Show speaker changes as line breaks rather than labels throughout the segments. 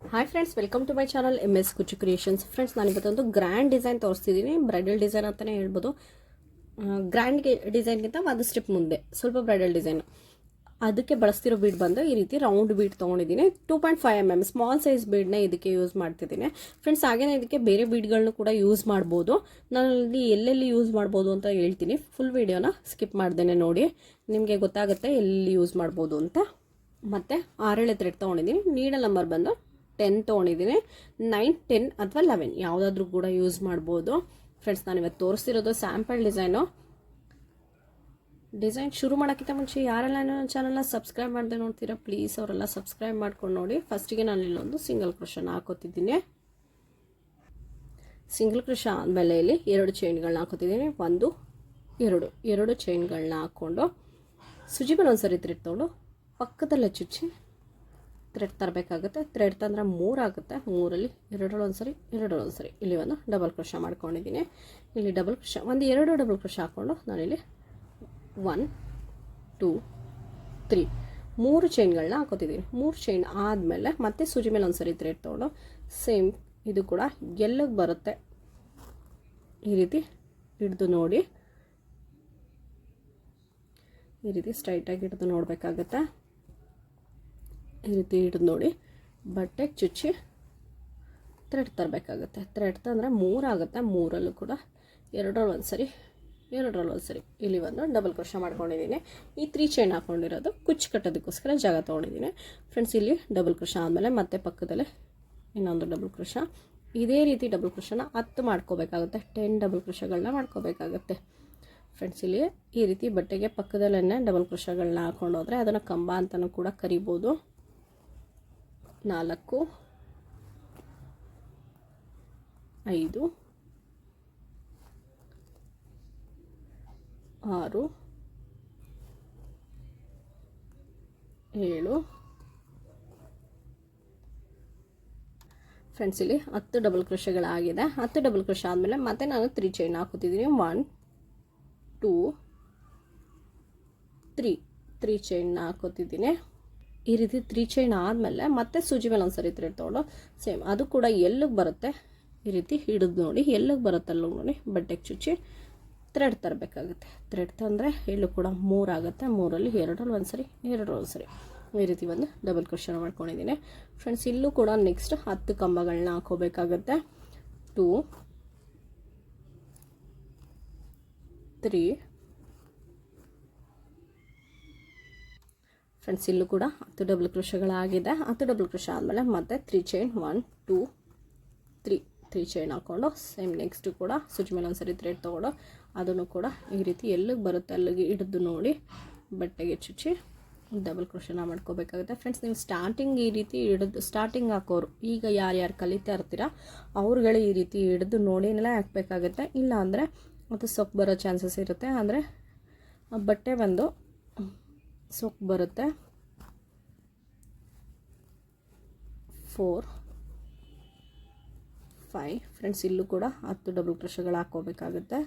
Hi friends welcome to my channel M S Kuchu creations friends ನಾನು ಇವತ್ತೊಂದು grand design ತೋರಿಸ್ತಿದ್ದೀನಿ bridal design ಅಂತಲೇ ಹೇಳ್ಬೋದು. ಗ್ರ್ಯಾಂಡ್ ಡಿಸೈನ್ಗಿಂತ ಒಂದು ಸ್ಟೆಪ್ ಮುಂದೆ. ಸ್ವಲ್ಪ ಬ್ರೈಡಲ್ ಡಿಸೈನ್ ಅದಕ್ಕೆ ಬಳಸ್ತಿರೋ ಬೀಡ್ ಬಂದು ಈ ರೀತಿ ರೌಂಡ್ ಬೀಡ್ ತೊಗೊಂಡಿದ್ದೀನಿ two point five M M small size ಬೀಡ್ನ ಇದಕ್ಕೆ ಯೂಸ್ ಮಾಡ್ತಿದ್ದೀನಿ ಫ್ರೆಂಡ್ಸ್ ಹಾಗೇನೆ ಇದಕ್ಕೆ ಬೇರೆ ಬೀಡ್ಗಳನ್ನೂ ಕೂಡ ಯೂಸ್ ಮಾಡ್ಬೋದು. ನಾನು ಇಲ್ಲಿ ಎಲ್ಲೆಲ್ಲಿ ಯೂಸ್ ಮಾಡ್ಬೋದು ಅಂತ ಹೇಳ್ತೀನಿ. ಫುಲ್ ವೀಡಿಯೋನ ಸ್ಕಿಪ್ ಮಾಡ್ದೇನೆ ನೋಡಿ. ನಿಮಗೆ ಗೊತ್ತಾಗುತ್ತೆ ಎಲ್ಲಿ ಯೂಸ್ ಮಾಡ್ಬೋದು ಅಂತ. ಮತ್ತು ಆರೇಳೆ ಥ್ರೆಡ್ ತೊಗೊಂಡಿದ್ದೀನಿ ನೀಡಲ್ ನಂಬರ್ ಬಂದು ಟೆನ್ ತೊಗೊಂಡಿದ್ದೀನಿ. ನೈನ್, ಟೆನ್ ಅಥವಾ ಲೆವೆನ್ ಯಾವುದಾದ್ರೂ ಕೂಡ ಯೂಸ್ ಮಾಡ್ಬೋದು. ಫ್ರೆಂಡ್ಸ್ ನಾನು ಇವತ್ತು ತೋರಿಸ್ತಿರೋದು ಸ್ಯಾಂಪಲ್ ಡಿಸೈನು. ಡಿಸೈನ್ ಶುರು ಮಾಡೋಕ್ಕಿಂತ ಮುಂಚೆ ಯಾರೆಲ್ಲ ನನ್ನ ಚಾನಲ್ನ ಸಬ್ಸ್ಕ್ರೈಬ್ ಮಾಡದೆ ನೋಡ್ತೀರಾ ಪ್ಲೀಸ್ ಅವರೆಲ್ಲ ಸಬ್ಸ್ಕ್ರೈಬ್ ಮಾಡ್ಕೊಂಡು ನೋಡಿ. ಫಸ್ಟಿಗೆ ನಾನು ಇಲ್ಲೊಂದು ಸಿಂಗಲ್ ಕ್ರೋಶನ ಹಾಕೋತಿದ್ದೀನಿ. ಸಿಂಗಲ್ ಕ್ರೋಶ ಆದಮೇಲೆ ಇಲ್ಲಿ ಎರಡು ಚೈನ್ಗಳನ್ನ ಹಾಕೋತಿದ್ದೀನಿ. ಒಂದು, ಎರಡು ಎರಡು ಚೈನ್ಗಳನ್ನ ಹಾಕ್ಕೊಂಡು. ಸುಜಿ ಮೇಲೆ ಒಂದು ಸರಿ ಥ್ರೆಡ್ ತೊಗೊಂಡು ಪಕ್ಕದಲ್ಲೇ ಚುಚ್ಚಿ ಥ್ರೆಡ್ ತರಬೇಕಾಗುತ್ತೆ. ಥ್ರೆಡ್ ತಂದ್ರೆ ಮೂರು ಆಗುತ್ತೆ ಮೂರಲ್ಲಿ ಎರಡರಲ್ಲಿ ಒಂದು ಸರಿ ಎರಡರಲ್ಲಿ ಒಂದು ಸರಿ ಇಲ್ಲಿ ಒಂದು ಡಬಲ್ ಕ್ರೋಶ ಮಾಡ್ಕೊಂಡಿದ್ದೀನಿ. ಇಲ್ಲಿ ಡಬಲ್ ಕ್ರೋಶ ಒಂದು ಎರಡು ಡಬಲ್ ಕ್ರೋಶ ಹಾಕ್ಕೊಂಡು ನಾನಿಲ್ಲಿ ಒನ್ ಟೂ ತ್ರೀ ಮೂರು ಚೈನ್ಗಳನ್ನ ಹಾಕೋತಿದ್ದೀನಿ. ಮೂರು ಚೈನ್ ಆದಮೇಲೆ ಮತ್ತೆ ಸೂಜಿ ಮೇಲೆ ಒಂದು ಸರಿ ಥ್ರೆಡ್ ತೊಗೊಂಡು ಸೇಮ್ ಇದು ಕೂಡ ಎಲ್ಲಗೆ ಬರುತ್ತೆ. ಈ ರೀತಿ ಹಿಡ್ದು ನೋಡಿ. ಈ ರೀತಿ ಸ್ಟ್ರೈಟಾಗಿ ಹಿಡಿದು ನೋಡಬೇಕಾಗತ್ತೆ. ಈ ರೀತಿ ಹಿಡಿದು ನೋಡಿ. ಬಟ್ಟೆ ಚುಚ್ಚಿ ಥ್ರೆಡ್ ತರಬೇಕಾಗುತ್ತೆ. ಥ್ರೆಡ್ ತಂದರೆ ಮೂರಾಗುತ್ತೆ ಮೂರಲ್ಲೂ ಕೂಡ ಎರಡರಲ್ಲಿ ಒಂದು ಸರಿ ಎರಡರಲ್ಲಿ ಒಂದು ಸರಿ ಇಲ್ಲಿ ಒಂದು ಡಬಲ್ ಕ್ರೋಶ ಮಾಡ್ಕೊಂಡಿದ್ದೀನಿ. ಈ ತ್ರೀ ಚೈನ್ ಹಾಕ್ಕೊಂಡಿರೋದು ಕುಚ್ಚು ಕಟ್ಟೋದಕ್ಕೋಸ್ಕರ ಜಾಗ ತೊಗೊಂಡಿದ್ದೀನಿ. ಫ್ರೆಂಡ್ಸ್ ಇಲ್ಲಿ ಡಬಲ್ ಕ್ರೋಶ ಆದಮೇಲೆ ಮತ್ತೆ ಪಕ್ಕದಲ್ಲೇ ಇನ್ನೊಂದು ಡಬಲ್ ಕ್ರೋಶ ಇದೇ ರೀತಿ ಡಬಲ್ ಕ್ರೋಶನ ಹತ್ತು ಮಾಡ್ಕೋಬೇಕಾಗುತ್ತೆ. ಟೆನ್ ಡಬಲ್ ಕ್ರೋಶಗಳನ್ನ ಮಾಡ್ಕೋಬೇಕಾಗತ್ತೆ. ಫ್ರೆಂಡ್ಸ್ ಇಲ್ಲಿ ಈ ರೀತಿ ಬಟ್ಟೆಗೆ ಪಕ್ಕದಲ್ಲೇ ಡಬಲ್ ಕ್ರೋಶಗಳನ್ನ ಹಾಕೊಂಡೋದ್ರೆ ಅದನ್ನು ಕಂಬ ಅಂತಲೂ ಕೂಡ ಕರಿಬೋದು. ನಾಲ್ಕು, ಐದು, ಆರು, ಏಳು. ಫ್ರೆಂಡ್ಸ್ ಇಲ್ಲಿ ಹತ್ತು ಡಬಲ್ ಕ್ರೋಶಗಳಾಗಿದೆ ಹತ್ತು ಡಬಲ್ ಕ್ರೋಶ ಆದಮೇಲೆ ಮತ್ತೆ ನಾನು three chain ಹಾಕೋತಿದ್ದೀನಿ one two three three chain ಹಾಕೋತಿದ್ದೀನಿ ಈ ರೀತಿ ತ್ರೀ ಚೈನ್ ಆದಮೇಲೆ ಮತ್ತೆ ಸೂಜಿ ಮೇಲೆ ಒಂದು ಸರಿ ತ್ರೆಡ್ ತೊಗೊಂಡು ಸೇಮ್ ಅದು ಕೂಡ ಎಲ್ಲಿಗೆ ಬರುತ್ತೆ? ಈ ರೀತಿ ಹಿಡಿದು ನೋಡಿ, ಎಲ್ಲಿಗೆ ಬರುತ್ತಲ್ಲ ನೋಡಿ ಬಟ್ಟೆಗೆ ಚುಚ್ಚಿ ಥ್ರೆಡ್ ತರಬೇಕಾಗುತ್ತೆ. ಥ್ರೆಡ್ ತಂದರೆ ಎಳ್ಳು ಕೂಡ ಮೂರಾಗುತ್ತೆ ಮೂರಲ್ಲಿ ಎರಡರಲ್ಲಿ ಒಂದು ಸರಿ ಎರಡರಲ್ಲಿ ಒಂದು ಸರಿ ಈ ರೀತಿ ಒಂದು ಡಬಲ್ ಕ್ವಶನ್ ಮಾಡ್ಕೊಂಡಿದ್ದೀನಿ. ಫ್ರೆಂಡ್ಸ್ ಇಲ್ಲೂ ಕೂಡ ನೆಕ್ಸ್ಟ್ ಹತ್ತು ಕಂಬಗಳನ್ನ ಹಾಕೋಬೇಕಾಗತ್ತೆ. ಟೂ ತ್ರೀ ಫ್ರೆಂಡ್ಸ್ ಇಲ್ಲೂ ಕೂಡ ಹತ್ತು ಡಬಲ್ ಕೃಷಿಗಳಾಗಿದೆ ಹತ್ತು ಡಬಲ್ ಕೃಷಿ ಆದಮೇಲೆ ಮತ್ತೆ three chain one two three three chain ಹಾಕ್ಕೊಂಡು ಸೇಮ್ ನೆಕ್ಸ್ಟು ಕೂಡ ಸ್ವಿಚ್ ಮೇಲೆ ಒಂದ್ಸರಿ ಥ್ರೆಡ್ ತೊಗೊಂಡು ಅದನ್ನು ಕೂಡ ಈ ರೀತಿ ಎಲ್ಲಿಗೆ ಬರುತ್ತೆ ಅಲ್ಲಿಗೆ ಹಿಡಿದು ನೋಡಿ ಬಟ್ಟೆಗೆ ಚುಚ್ಚಿ ಡಬಲ್ ಕ್ರೋಶನ ಮಾಡ್ಕೋಬೇಕಾಗುತ್ತೆ. ಫ್ರೆಂಡ್ಸ್ ನೀವು ಸ್ಟಾರ್ಟಿಂಗ್ ಈ ರೀತಿ ಹಿಡಿದು ಸ್ಟಾರ್ಟಿಂಗ್ ಹಾಕೋರು, ಈಗ ಯಾರ್ಯಾರು ಕಲಿತಾ ಇರ್ತೀರ, ಅವ್ರುಗಳು ಈ ರೀತಿ ಹಿಡಿದು ನೋಡಿನೆಲ್ಲ ಹಾಕಬೇಕಾಗುತ್ತೆ. ಇಲ್ಲ ಅಂದರೆ ಅದು ಸೊಪ್ಪು ಬರೋ ಚಾನ್ಸಸ್ ಇರುತ್ತೆ. ಅಂದರೆ ಬಟ್ಟೆ ಬಂದು ಸೊಪ್ಪು ಬರುತ್ತೆ. ಫೋರ್ ಫೈ ಫ್ರೆಂಡ್ಸ್ ಇಲ್ಲೂ ಕೂಡ ಹತ್ತು ಡಬಲ್ ಕ್ರೋಶಗಳು ಹಾಕ್ಕೋಬೇಕಾಗುತ್ತೆ.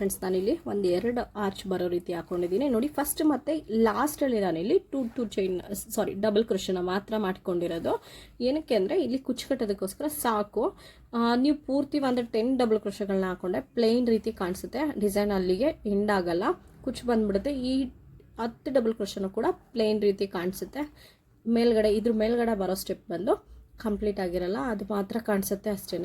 ಫ್ರೆಂಡ್ಸ್ ನಾನಿಲ್ಲಿ ಒಂದು ಎರಡು ಆರ್ಚ್ ಬರೋ ರೀತಿ ಹಾಕೊಂಡಿದ್ದೀನಿ. ನೋಡಿ ಫಸ್ಟ್ ಮತ್ತು ಲಾಸ್ಟಲ್ಲಿ ನಾನಿಲ್ಲಿ two two chain sorry double ಕ್ರೋಶನ ಮಾತ್ರ ಮಾಡ್ಕೊಂಡಿರೋದು. ಏನಕ್ಕೆ ಅಂದರೆ, ಇಲ್ಲಿ ಕುಚ್ಚು ಕಟ್ಟೋದಕ್ಕೋಸ್ಕರ ಸಾಕು ನೀವು ಪೂರ್ತಿ ಒಂದು ಟೆನ್ ಡಬಲ್ ಕ್ರಷಗಳನ್ನ ಹಾಕೊಂಡೆ ಪ್ಲೇನ್ ರೀತಿ ಕಾಣಿಸುತ್ತೆ. ಡಿಸೈನ್ ಅಲ್ಲಿಗೆ ಎಂಡ್ ಆಗಲ್ಲ. ಕುಚ್ಚು ಬಂದ್ಬಿಡುತ್ತೆ. ಈ ಹತ್ತು ಡಬಲ್ ಕ್ರೋಶನು ಕೂಡ ಪ್ಲೇನ್ ರೀತಿ ಕಾಣಿಸುತ್ತೆ. ಮೇಲ್ಗಡೆ, ಇದ್ರ ಮೇಲ್ಗಡೆ ಬರೋ ಸ್ಟೆಪ್ ಬಂದು ಕಂಪ್ಲೀಟ್ ಆಗಿರಲ್ಲ. ಅದು ಮಾತ್ರ ಕಾಣಿಸುತ್ತೆ ಅಷ್ಟೇ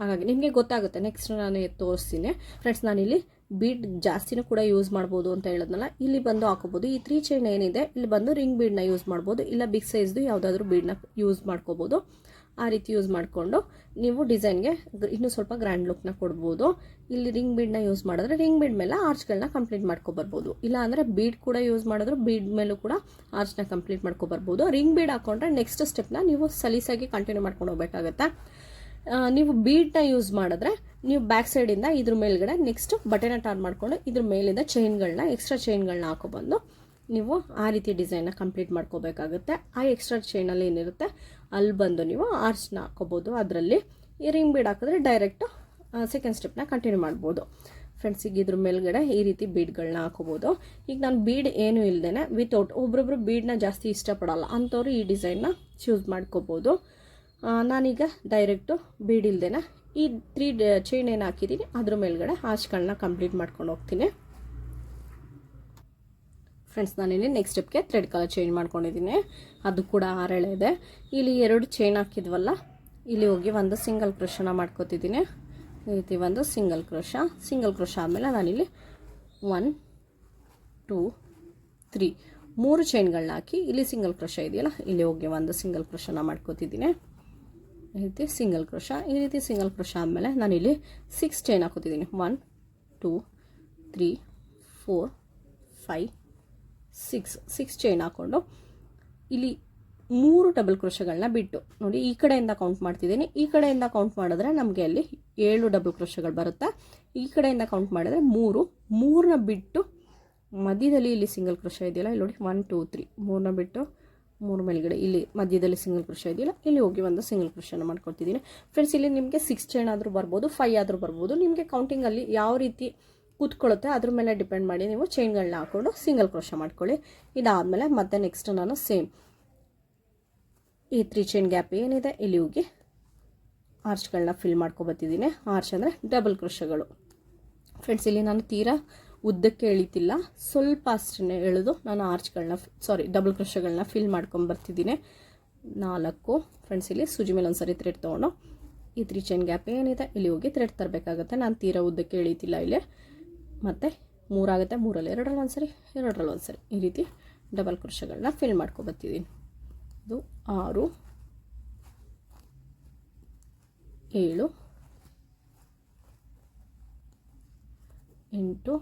ಹಾಗಾಗಿ ನಿಮಗೆ ಗೊತ್ತಾಗುತ್ತೆ. ನೆಕ್ಸ್ಟ್ ನಾನು ತೋರಿಸ್ತೀನಿ. ಫ್ರೆಂಡ್ಸ್ ನಾನಿಲ್ಲಿ ಬೀಡ್ ಜಾಸ್ತಿನೂ ಕೂಡ ಯೂಸ್ ಮಾಡ್ಬೋದು ಅಂತ ಹೇಳಿದ್ನಲ್ಲ, ಇಲ್ಲಿ ಬಂದು ಹಾಕೋಬೋದು. ಈ ತ್ರೀ ಚೈನ್ ಏನಿದೆ, ಇಲ್ಲಿ ಬಂದು ರಿಂಗ್ ಬೀಡ್ನ ಯೂಸ್ ಮಾಡ್ಬೋದು, ಇಲ್ಲ ಬಿಗ್ ಸೈಜ್ದು ಯಾವುದಾದ್ರೂ ಬೀಡ್ನ ಯೂಸ್ ಮಾಡ್ಕೋಬೋದು. ಆ ರೀತಿ ಯೂಸ್ ಮಾಡಿಕೊಂಡು ನೀವು ಡಿಸೈನ್ಗೆ ಇನ್ನೂ ಸ್ವಲ್ಪ ಗ್ರ್ಯಾಂಡ್ ಲುಕ್ನ ಕೊಡ್ಬೋದು. ಇಲ್ಲಿ ರಿಂಗ್ ಬೀಡ್ನ ಯೂಸ್ ಮಾಡಿದ್ರೆ ರಿಂಗ್ ಬೀಡ್ ಮೇಲೆ ಆರ್ಚ್ಗಳನ್ನ ಕಂಪ್ಲೀಟ್ ಮಾಡ್ಕೊಬರ್ಬೋದು. ಇಲ್ಲ ಅಂದರೆ ಬೀಡ್ ಕೂಡ ಯೂಸ್ ಮಾಡಿದ್ರು ಬೀಡ್ ಮೇಲೂ ಕೂಡ ಆರ್ಚ್ನ ಕಂಪ್ಲೀಟ್ ಮಾಡ್ಕೊಬರ್ಬೋದು. ರಿಂಗ್ ಬೀಡ್ ಹಾಕೊಂಡ್ರೆ ನೆಕ್ಸ್ಟ್ ಸ್ಟೆಪ್ನ ನೀವು ಸಲೀಸಾಗಿ ಕಂಟಿನ್ಯೂ ಮಾಡ್ಕೊಂಡು ಹೋಗ್ಬೇಕಾಗತ್ತೆ? ನೀವು ಬೀಡ್ನ ಯೂಸ್ ಮಾಡಿದ್ರೆ ನೀವು ಬ್ಯಾಕ್ ಸೈಡಿಂದ ಇದ್ರ ಮೇಲ್ಗಡೆ ನೆಕ್ಸ್ಟ್ ಬಟನ್ನ ಟಾರ್ ಮಾಡಿಕೊಂಡು ಇದ್ರ ಮೇಲಿಂದ ಚೈನ್ಗಳನ್ನ ಎಕ್ಸ್ಟ್ರಾ ಚೈನ್ಗಳನ್ನ ಹಾಕೊಬಂದು ನೀವು ಆ ರೀತಿ ಡಿಸೈನ್ನ ಕಂಪ್ಲೀಟ್ ಮಾಡ್ಕೋಬೇಕಾಗುತ್ತೆ. ಆ ಎಕ್ಸ್ಟ್ರಾ ಚೈನಲ್ಲಿ ಏನಿರುತ್ತೆ, ಅಲ್ಲಿ ಬಂದು ನೀವು ಆರ್ಚ್ನ ಹಾಕೋಬೋದು. ಅದರಲ್ಲಿ ರಿಂಗ್ ಬೀಡ್ ಹಾಕಿದ್ರೆ ಡೈರೆಕ್ಟು ಸೆಕೆಂಡ್ ಸ್ಟೆಪ್ನ ಕಂಟಿನ್ಯೂ ಮಾಡ್ಬೋದು. ಫ್ರೆಂಡ್ಸ್ ಈಗ ಇದ್ರ ಮೇಲ್ಗಡೆ ಈ ರೀತಿ ಬೀಡ್ಗಳನ್ನ ಹಾಕೋಬೋದು. ಈಗ ನಾನು ಬೀಡ್ ಏನು ಇಲ್ಲದೇ ವಿತೌಟ್ ಒಬ್ರೊಬ್ರು ಬೀಡನ್ನ ಜಾಸ್ತಿ ಇಷ್ಟಪಡಲ್ಲ. ಅಂಥವ್ರು ಈ ಡಿಸೈನ್ನ ಚೂಸ್ ಮಾಡ್ಕೋಬೋದು. ನಾನೀಗ ಡೈರೆಕ್ಟು ಬೀಡಿಲ್ದೇನ. ಈ ತ್ರೀ ಚೈನ್ ಏನು ಹಾಕಿದ್ದೀನಿ ಅದ್ರ ಮೇಲ್ಗಡೆ ಹಾಸ್ಗಳನ್ನ ಕಂಪ್ಲೀಟ್ ಮಾಡ್ಕೊಂಡು ಹೋಗ್ತೀನಿ. ಫ್ರೆಂಡ್ಸ್, ನಾನಿಲ್ಲಿ ನೆಕ್ಸ್ಟ್ ಸ್ಟೆಪ್ಗೆ ಥ್ರೆಡ್ ಕಲರ್ ಚೇಂಜ್ ಮಾಡ್ಕೊಂಡಿದ್ದೀನಿ ಅದು ಕೂಡ ಹರಳೆ ಇದೆ. ಇಲ್ಲಿ ಎರಡು ಚೈನ್ ಹಾಕಿದ್ವಲ್ಲ, ಇಲ್ಲಿ ಹೋಗಿ ಒಂದು ಸಿಂಗಲ್ ಕ್ರೋಶನ ಮಾಡ್ಕೋತಿದ್ದೀನಿ ಈ ರೀತಿ ಒಂದು ಸಿಂಗಲ್ ಕ್ರೋಶ. ಸಿಂಗಲ್ ಕ್ರೋಶ ಆದಮೇಲೆ ನಾನಿಲ್ಲಿ ಒನ್, ಟೂ, ತ್ರೀ, ಮೂರು ಚೈನ್ಗಳನ್ನ ಹಾಕಿ ಇಲ್ಲಿ ಸಿಂಗಲ್ ಕ್ರೋಶ ಇದೆಯಲ್ಲ, ಇಲ್ಲಿ ಹೋಗಿ ಒಂದು ಸಿಂಗಲ್ ಕ್ರೋಶನ ಮಾಡ್ಕೋತಿದ್ದೀನಿ ರೀತಿ ಸಿಂಗಲ್ ಕ್ರೋಶ ಈ ರೀತಿ ಸಿಂಗಲ್ ಕ್ರೋಶ ಆದಮೇಲೆ ನಾನಿಲ್ಲಿ six chain ಹಾಕೋತಿದ್ದೀನಿ. One two three four five six six chain ಹಾಕ್ಕೊಂಡು ಇಲ್ಲಿ ಮೂರು ಡಬಲ್ ಕ್ರೋಶಗಳನ್ನ ಬಿಟ್ಟು ನೋಡಿ, ಈ ಕಡೆಯಿಂದ ಕೌಂಟ್ ಮಾಡ್ತಿದ್ದೀನಿ. ಈ ಕಡೆಯಿಂದ ಕೌಂಟ್ ಮಾಡಿದ್ರೆ ನಮಗೆ ಅಲ್ಲಿ ಏಳು ಡಬಲ್ ಕ್ರೋಶಗಳು ಬರುತ್ತೆ. ಈ ಕಡೆಯಿಂದ ಕೌಂಟ್ ಮಾಡಿದ್ರೆ ಮೂರು. ಮೂರನ್ನ ಬಿಟ್ಟು ಮಧ್ಯದಲ್ಲಿ ಇಲ್ಲಿ ಸಿಂಗಲ್ ಕ್ರೋಶ ಇದೆಯಲ್ಲ, ಇಲ್ಲಿ ನೋಡಿ ಒನ್ ಟೂ ತ್ರೀ ಮೂರನ್ನ ಬಿಟ್ಟು ಮೂರು ಮೇಲ್ಗಡೆ ಇಲ್ಲಿ ಮಧ್ಯದಲ್ಲಿ ಸಿಂಗಲ್ ಕ್ರೋಶ ಇದೆಯಲ್ಲ, ಇಲ್ಲಿ ಹೋಗಿ ಒಂದು ಸಿಂಗಲ್ ಕ್ರೋಶನ ಮಾಡ್ಕೊಳ್ತಿದ್ದೀನಿ. ಫ್ರೆಂಡ್ಸ್ ಇಲ್ಲಿ ನಿಮಗೆ ಸಿಕ್ಸ್ ಚೈನ್ ಆದರೂ ಬರ್ಬೋದು ಫೈ ಆದರೂ ಬರ್ಬೋದು, ನಿಮಗೆ ಕೌಂಟಿಂಗಲ್ಲಿ ಯಾವ ರೀತಿ ಕೂತ್ಕೊಳ್ಳುತ್ತೆ, ಅದ್ರ ಮೇಲೆ ಡಿಪೆಂಡ್ ಮಾಡಿ ನೀವು ಚೈನ್ಗಳನ್ನ ಹಾಕ್ಕೊಂಡು ಸಿಂಗಲ್ ಕ್ರೋಶ ಮಾಡ್ಕೊಳ್ಳಿ. ಇದಾದಮೇಲೆ ಮತ್ತೆ ನೆಕ್ಸ್ಟ್ ನಾನು ಸೇಮ್ ಈ ತ್ರೀ ಚೈನ್ ಗ್ಯಾಪ್ ಏನಿದೆ, ಇಲ್ಲಿ ಹೋಗಿ ಆರ್ಚ್ಗಳನ್ನ ಫಿಲ್ ಮಾಡ್ಕೊಬತ್ತಿದ್ದೀನಿ. ಆರ್ಚ್ ಅಂದರೆ ಡಬಲ್ ಕ್ರೋಶಗಳು ಫ್ರೆಂಡ್ಸ್ ಇಲ್ಲಿ ನಾನು ತೀರಾ ಉದ್ದಕ್ಕೆ ಎಳಿತಿಲ್ಲ. ಸ್ವಲ್ಪ ಅಷ್ಟೇ ಎಳೆದು ನಾನು ಆರ್ಚ್ಗಳನ್ನ ಸಾರಿ ಡಬಲ್ ಕ್ರಶಗಳನ್ನ ಫಿಲ್ ಮಾಡ್ಕೊಂಡು ಬರ್ತಿದ್ದೀನಿ. ನಾಲ್ಕು ಫ್ರೆಂಡ್ಸ್ ಇಲ್ಲಿ ಸೂಜಿ ಮೇಲೆ ಒಂದ್ಸರಿ ಥ್ರೆಡ್ ತೊಗೊಂಡು. ಈ ತ್ರೀ ಚೈನ್ ಗ್ಯಾಪ್ ಏನಿದೆ, ಇಲ್ಲಿ ಹೋಗಿ ಥ್ರೆಡ್ ತರಬೇಕಾಗತ್ತೆ. ನಾನು ತೀರಾ ಉದ್ದಕ್ಕೆ ಎಳಿತಿಲ್ಲ ಇಲ್ಲಿ. ಮತ್ತು ಮೂರಾಗುತ್ತೆ, ಮೂರಲ್ಲಿ, ಎರಡರಲ್ಲಿ ಒಂದ್ಸರಿ ಎರಡರಲ್ಲಿ ಒಂದ್ಸರಿ. ಈ ರೀತಿ ಡಬಲ್ ಕ್ರೋಶಗಳನ್ನ ಫಿಲ್ ಮಾಡ್ಕೊಬರ್ತಿದ್ದೀನಿ ಇದು ಆರು, ಏಳು, ಎಂಟು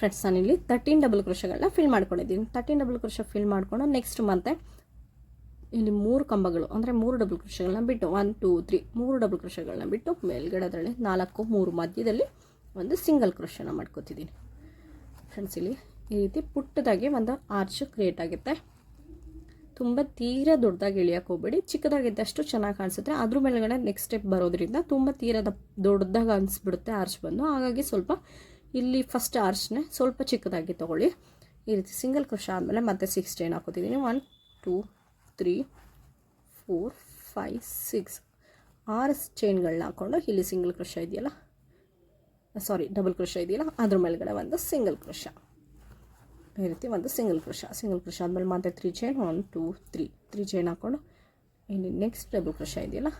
ಫ್ರೆಂಡ್ಸ್ ಇಲ್ಲಿ ತರ್ಟೀನ್ ಡಬಲ್ ಕ್ರೋಶಗಳನ್ನ ಫಿಲ್ ಮಾಡ್ಕೊಂಡಿದ್ದೀನಿ. ತರ್ಟೀನ್ ಡಬಲ್ ಕ್ರೋಶ ಫಿಲ್ ಮಾಡಿಕೊಂಡು ನೆಕ್ಸ್ಟ್ ಮತ್ತೆ ಇಲ್ಲಿ ಮೂರು ಕಂಬಗಳು, ಅಂದರೆ ಮೂರು ಡಬಲ್ ಕ್ರೋಶಗಳನ್ನ ಬಿಟ್ಟು ಒನ್ ಟೂ ತ್ರೀ ಮೂರು ಡಬಲ್ ಕ್ರೋಶಗಳನ್ನ ಬಿಟ್ಟು ಮೇಲ್ಗಡೆ ಅದರಲ್ಲಿ ನಾಲ್ಕು, ಮೂರು ಮಧ್ಯದಲ್ಲಿ ಒಂದು ಸಿಂಗಲ್ ಕ್ರೋಶನ ಮಾಡ್ಕೋತಿದ್ದೀನಿ. ಫ್ರೆಂಡ್ಸ್, ಇಲ್ಲಿ ಈ ರೀತಿ ಪುಟ್ಟದಾಗಿ ಒಂದು ಆರ್ಚ್ ಕ್ರಿಯೇಟ್ ಆಗುತ್ತೆ. ತುಂಬ ತೀರಾ ದೊಡ್ಡದಾಗಿ ಇಳಿಯಕ್ಕೆ ಹೋಗ್ಬೇಡಿ. ಚಿಕ್ಕದಾಗಿದ್ದಷ್ಟು ಚೆನ್ನಾಗಿ ಕಾಣಿಸುತ್ತೆ. ಅದ್ರ ಮೇಲ್ಗಡೆ ನೆಕ್ಸ್ಟ್ ಸ್ಟೆಪ್ ಬರೋದ್ರಿಂದ ತುಂಬ ತೀರದ ದೊಡ್ಡದಾಗಿ ಅನಿಸ್ಬಿಡುತ್ತೆ ಆರ್ಚ್ ಬಂದು. ಹಾಗಾಗಿ ಸ್ವಲ್ಪ ಇಲ್ಲಿ ಫಸ್ಟ್ ಆರ್ಚ್ನೇ ಸ್ವಲ್ಪ ಚಿಕ್ಕದಾಗಿ ತೊಗೊಳ್ಳಿ. ಈ ರೀತಿ ಸಿಂಗಲ್ ಕ್ರೋಶ ಆದಮೇಲೆ ಮತ್ತೆ six chain ಹಾಕೋತಿದ್ದೀನಿ one two three four five six ಆರು ಚೈನ್ಗಳನ್ನ ಹಾಕ್ಕೊಂಡು ಇಲ್ಲಿ ಸಿಂಗಲ್ ಕ್ರೋಶ ಇದೆಯಲ್ಲ? ಸಾರಿ ಡಬಲ್ ಕ್ರೋಶ ಇದೆಯಲ್ಲ? ಅದ್ರ ಮೇಲ್ಗಡೆ ಒಂದು ಸಿಂಗಲ್ ಕ್ರೋಶ ಈ ರೀತಿ ಒಂದು ಸಿಂಗಲ್ ಕ್ರೋಶ ಸಿಂಗಲ್ ಕ್ರೋಶ ಆದಮೇಲೆ ಮತ್ತೆ three chain one two three three chain ಹಾಕ್ಕೊಂಡು ಇಲ್ಲಿ ನೆಕ್ಸ್ಟ್ ಡಬಲ್ ಕ್ರೋಶ ಇದೆಯಲ್ಲ?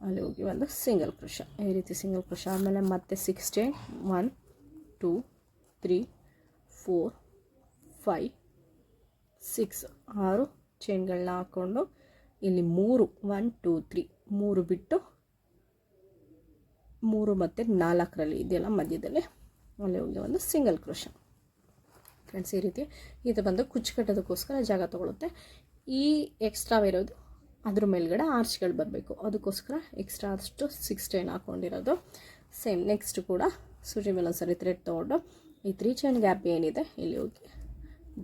ಅಲ್ಲಿ ಹೋಗಿ ಒಂದು ಸಿಂಗಲ್ ಕ್ರೋಶ ಈ ರೀತಿ ಸಿಂಗಲ್ ಕ್ರೋಶ ಆಮೇಲೆ ಮತ್ತೆ six chain one two three four five six ಆರು ಚೈನ್ಗಳನ್ನ ಹಾಕ್ಕೊಂಡು ಇಲ್ಲಿ ಮೂರು ಒನ್ ಟೂ ತ್ರೀ ಮೂರು ಬಿಟ್ಟು ಮೂರು ಮತ್ತು ನಾಲ್ಕರಲ್ಲಿ ಇದೆಯಲ್ಲ ಮಧ್ಯದಲ್ಲಿ ಅಲ್ಲಿ ಹೋಗಿ ಒಂದು ಸಿಂಗಲ್ ಕ್ರೋಶ ಫ್ರೆಂಡ್ಸ್ ಈ ರೀತಿ ಇದು ಬಂದು ಕುಚ್ಚು ಕಟ್ಟೋದಕ್ಕೋಸ್ಕರ ಜಾಗ ತೊಗೊಳುತ್ತೆ. ಈ ಎಕ್ಸ್ಟ್ರಾ ಇರೋದು ಅದ್ರ ಮೇಲ್ಗಡೆ ಆರ್ಚ್ಗಳು ಬರಬೇಕು. ಅದಕ್ಕೋಸ್ಕರ ಎಕ್ಸ್ಟ್ರಾ ಅಷ್ಟು ಸಿಕ್ಸ್ ಟೈನ್ ಹಾಕ್ಕೊಂಡಿರೋದು ಸೇಮ್ ನೆಕ್ಸ್ಟ್ ಕೂಡ ಸೂಜಿ ಮೇಲೆ ಒಂದ್ಸರಿ ಥ್ರೆಡ್ ತೊಗೊಂಡು ಈ ತ್ರೀ ಚೈನ್ ಗ್ಯಾಪ್ ಏನಿದೆ, ಇಲ್ಲಿ ಹೋಗಿ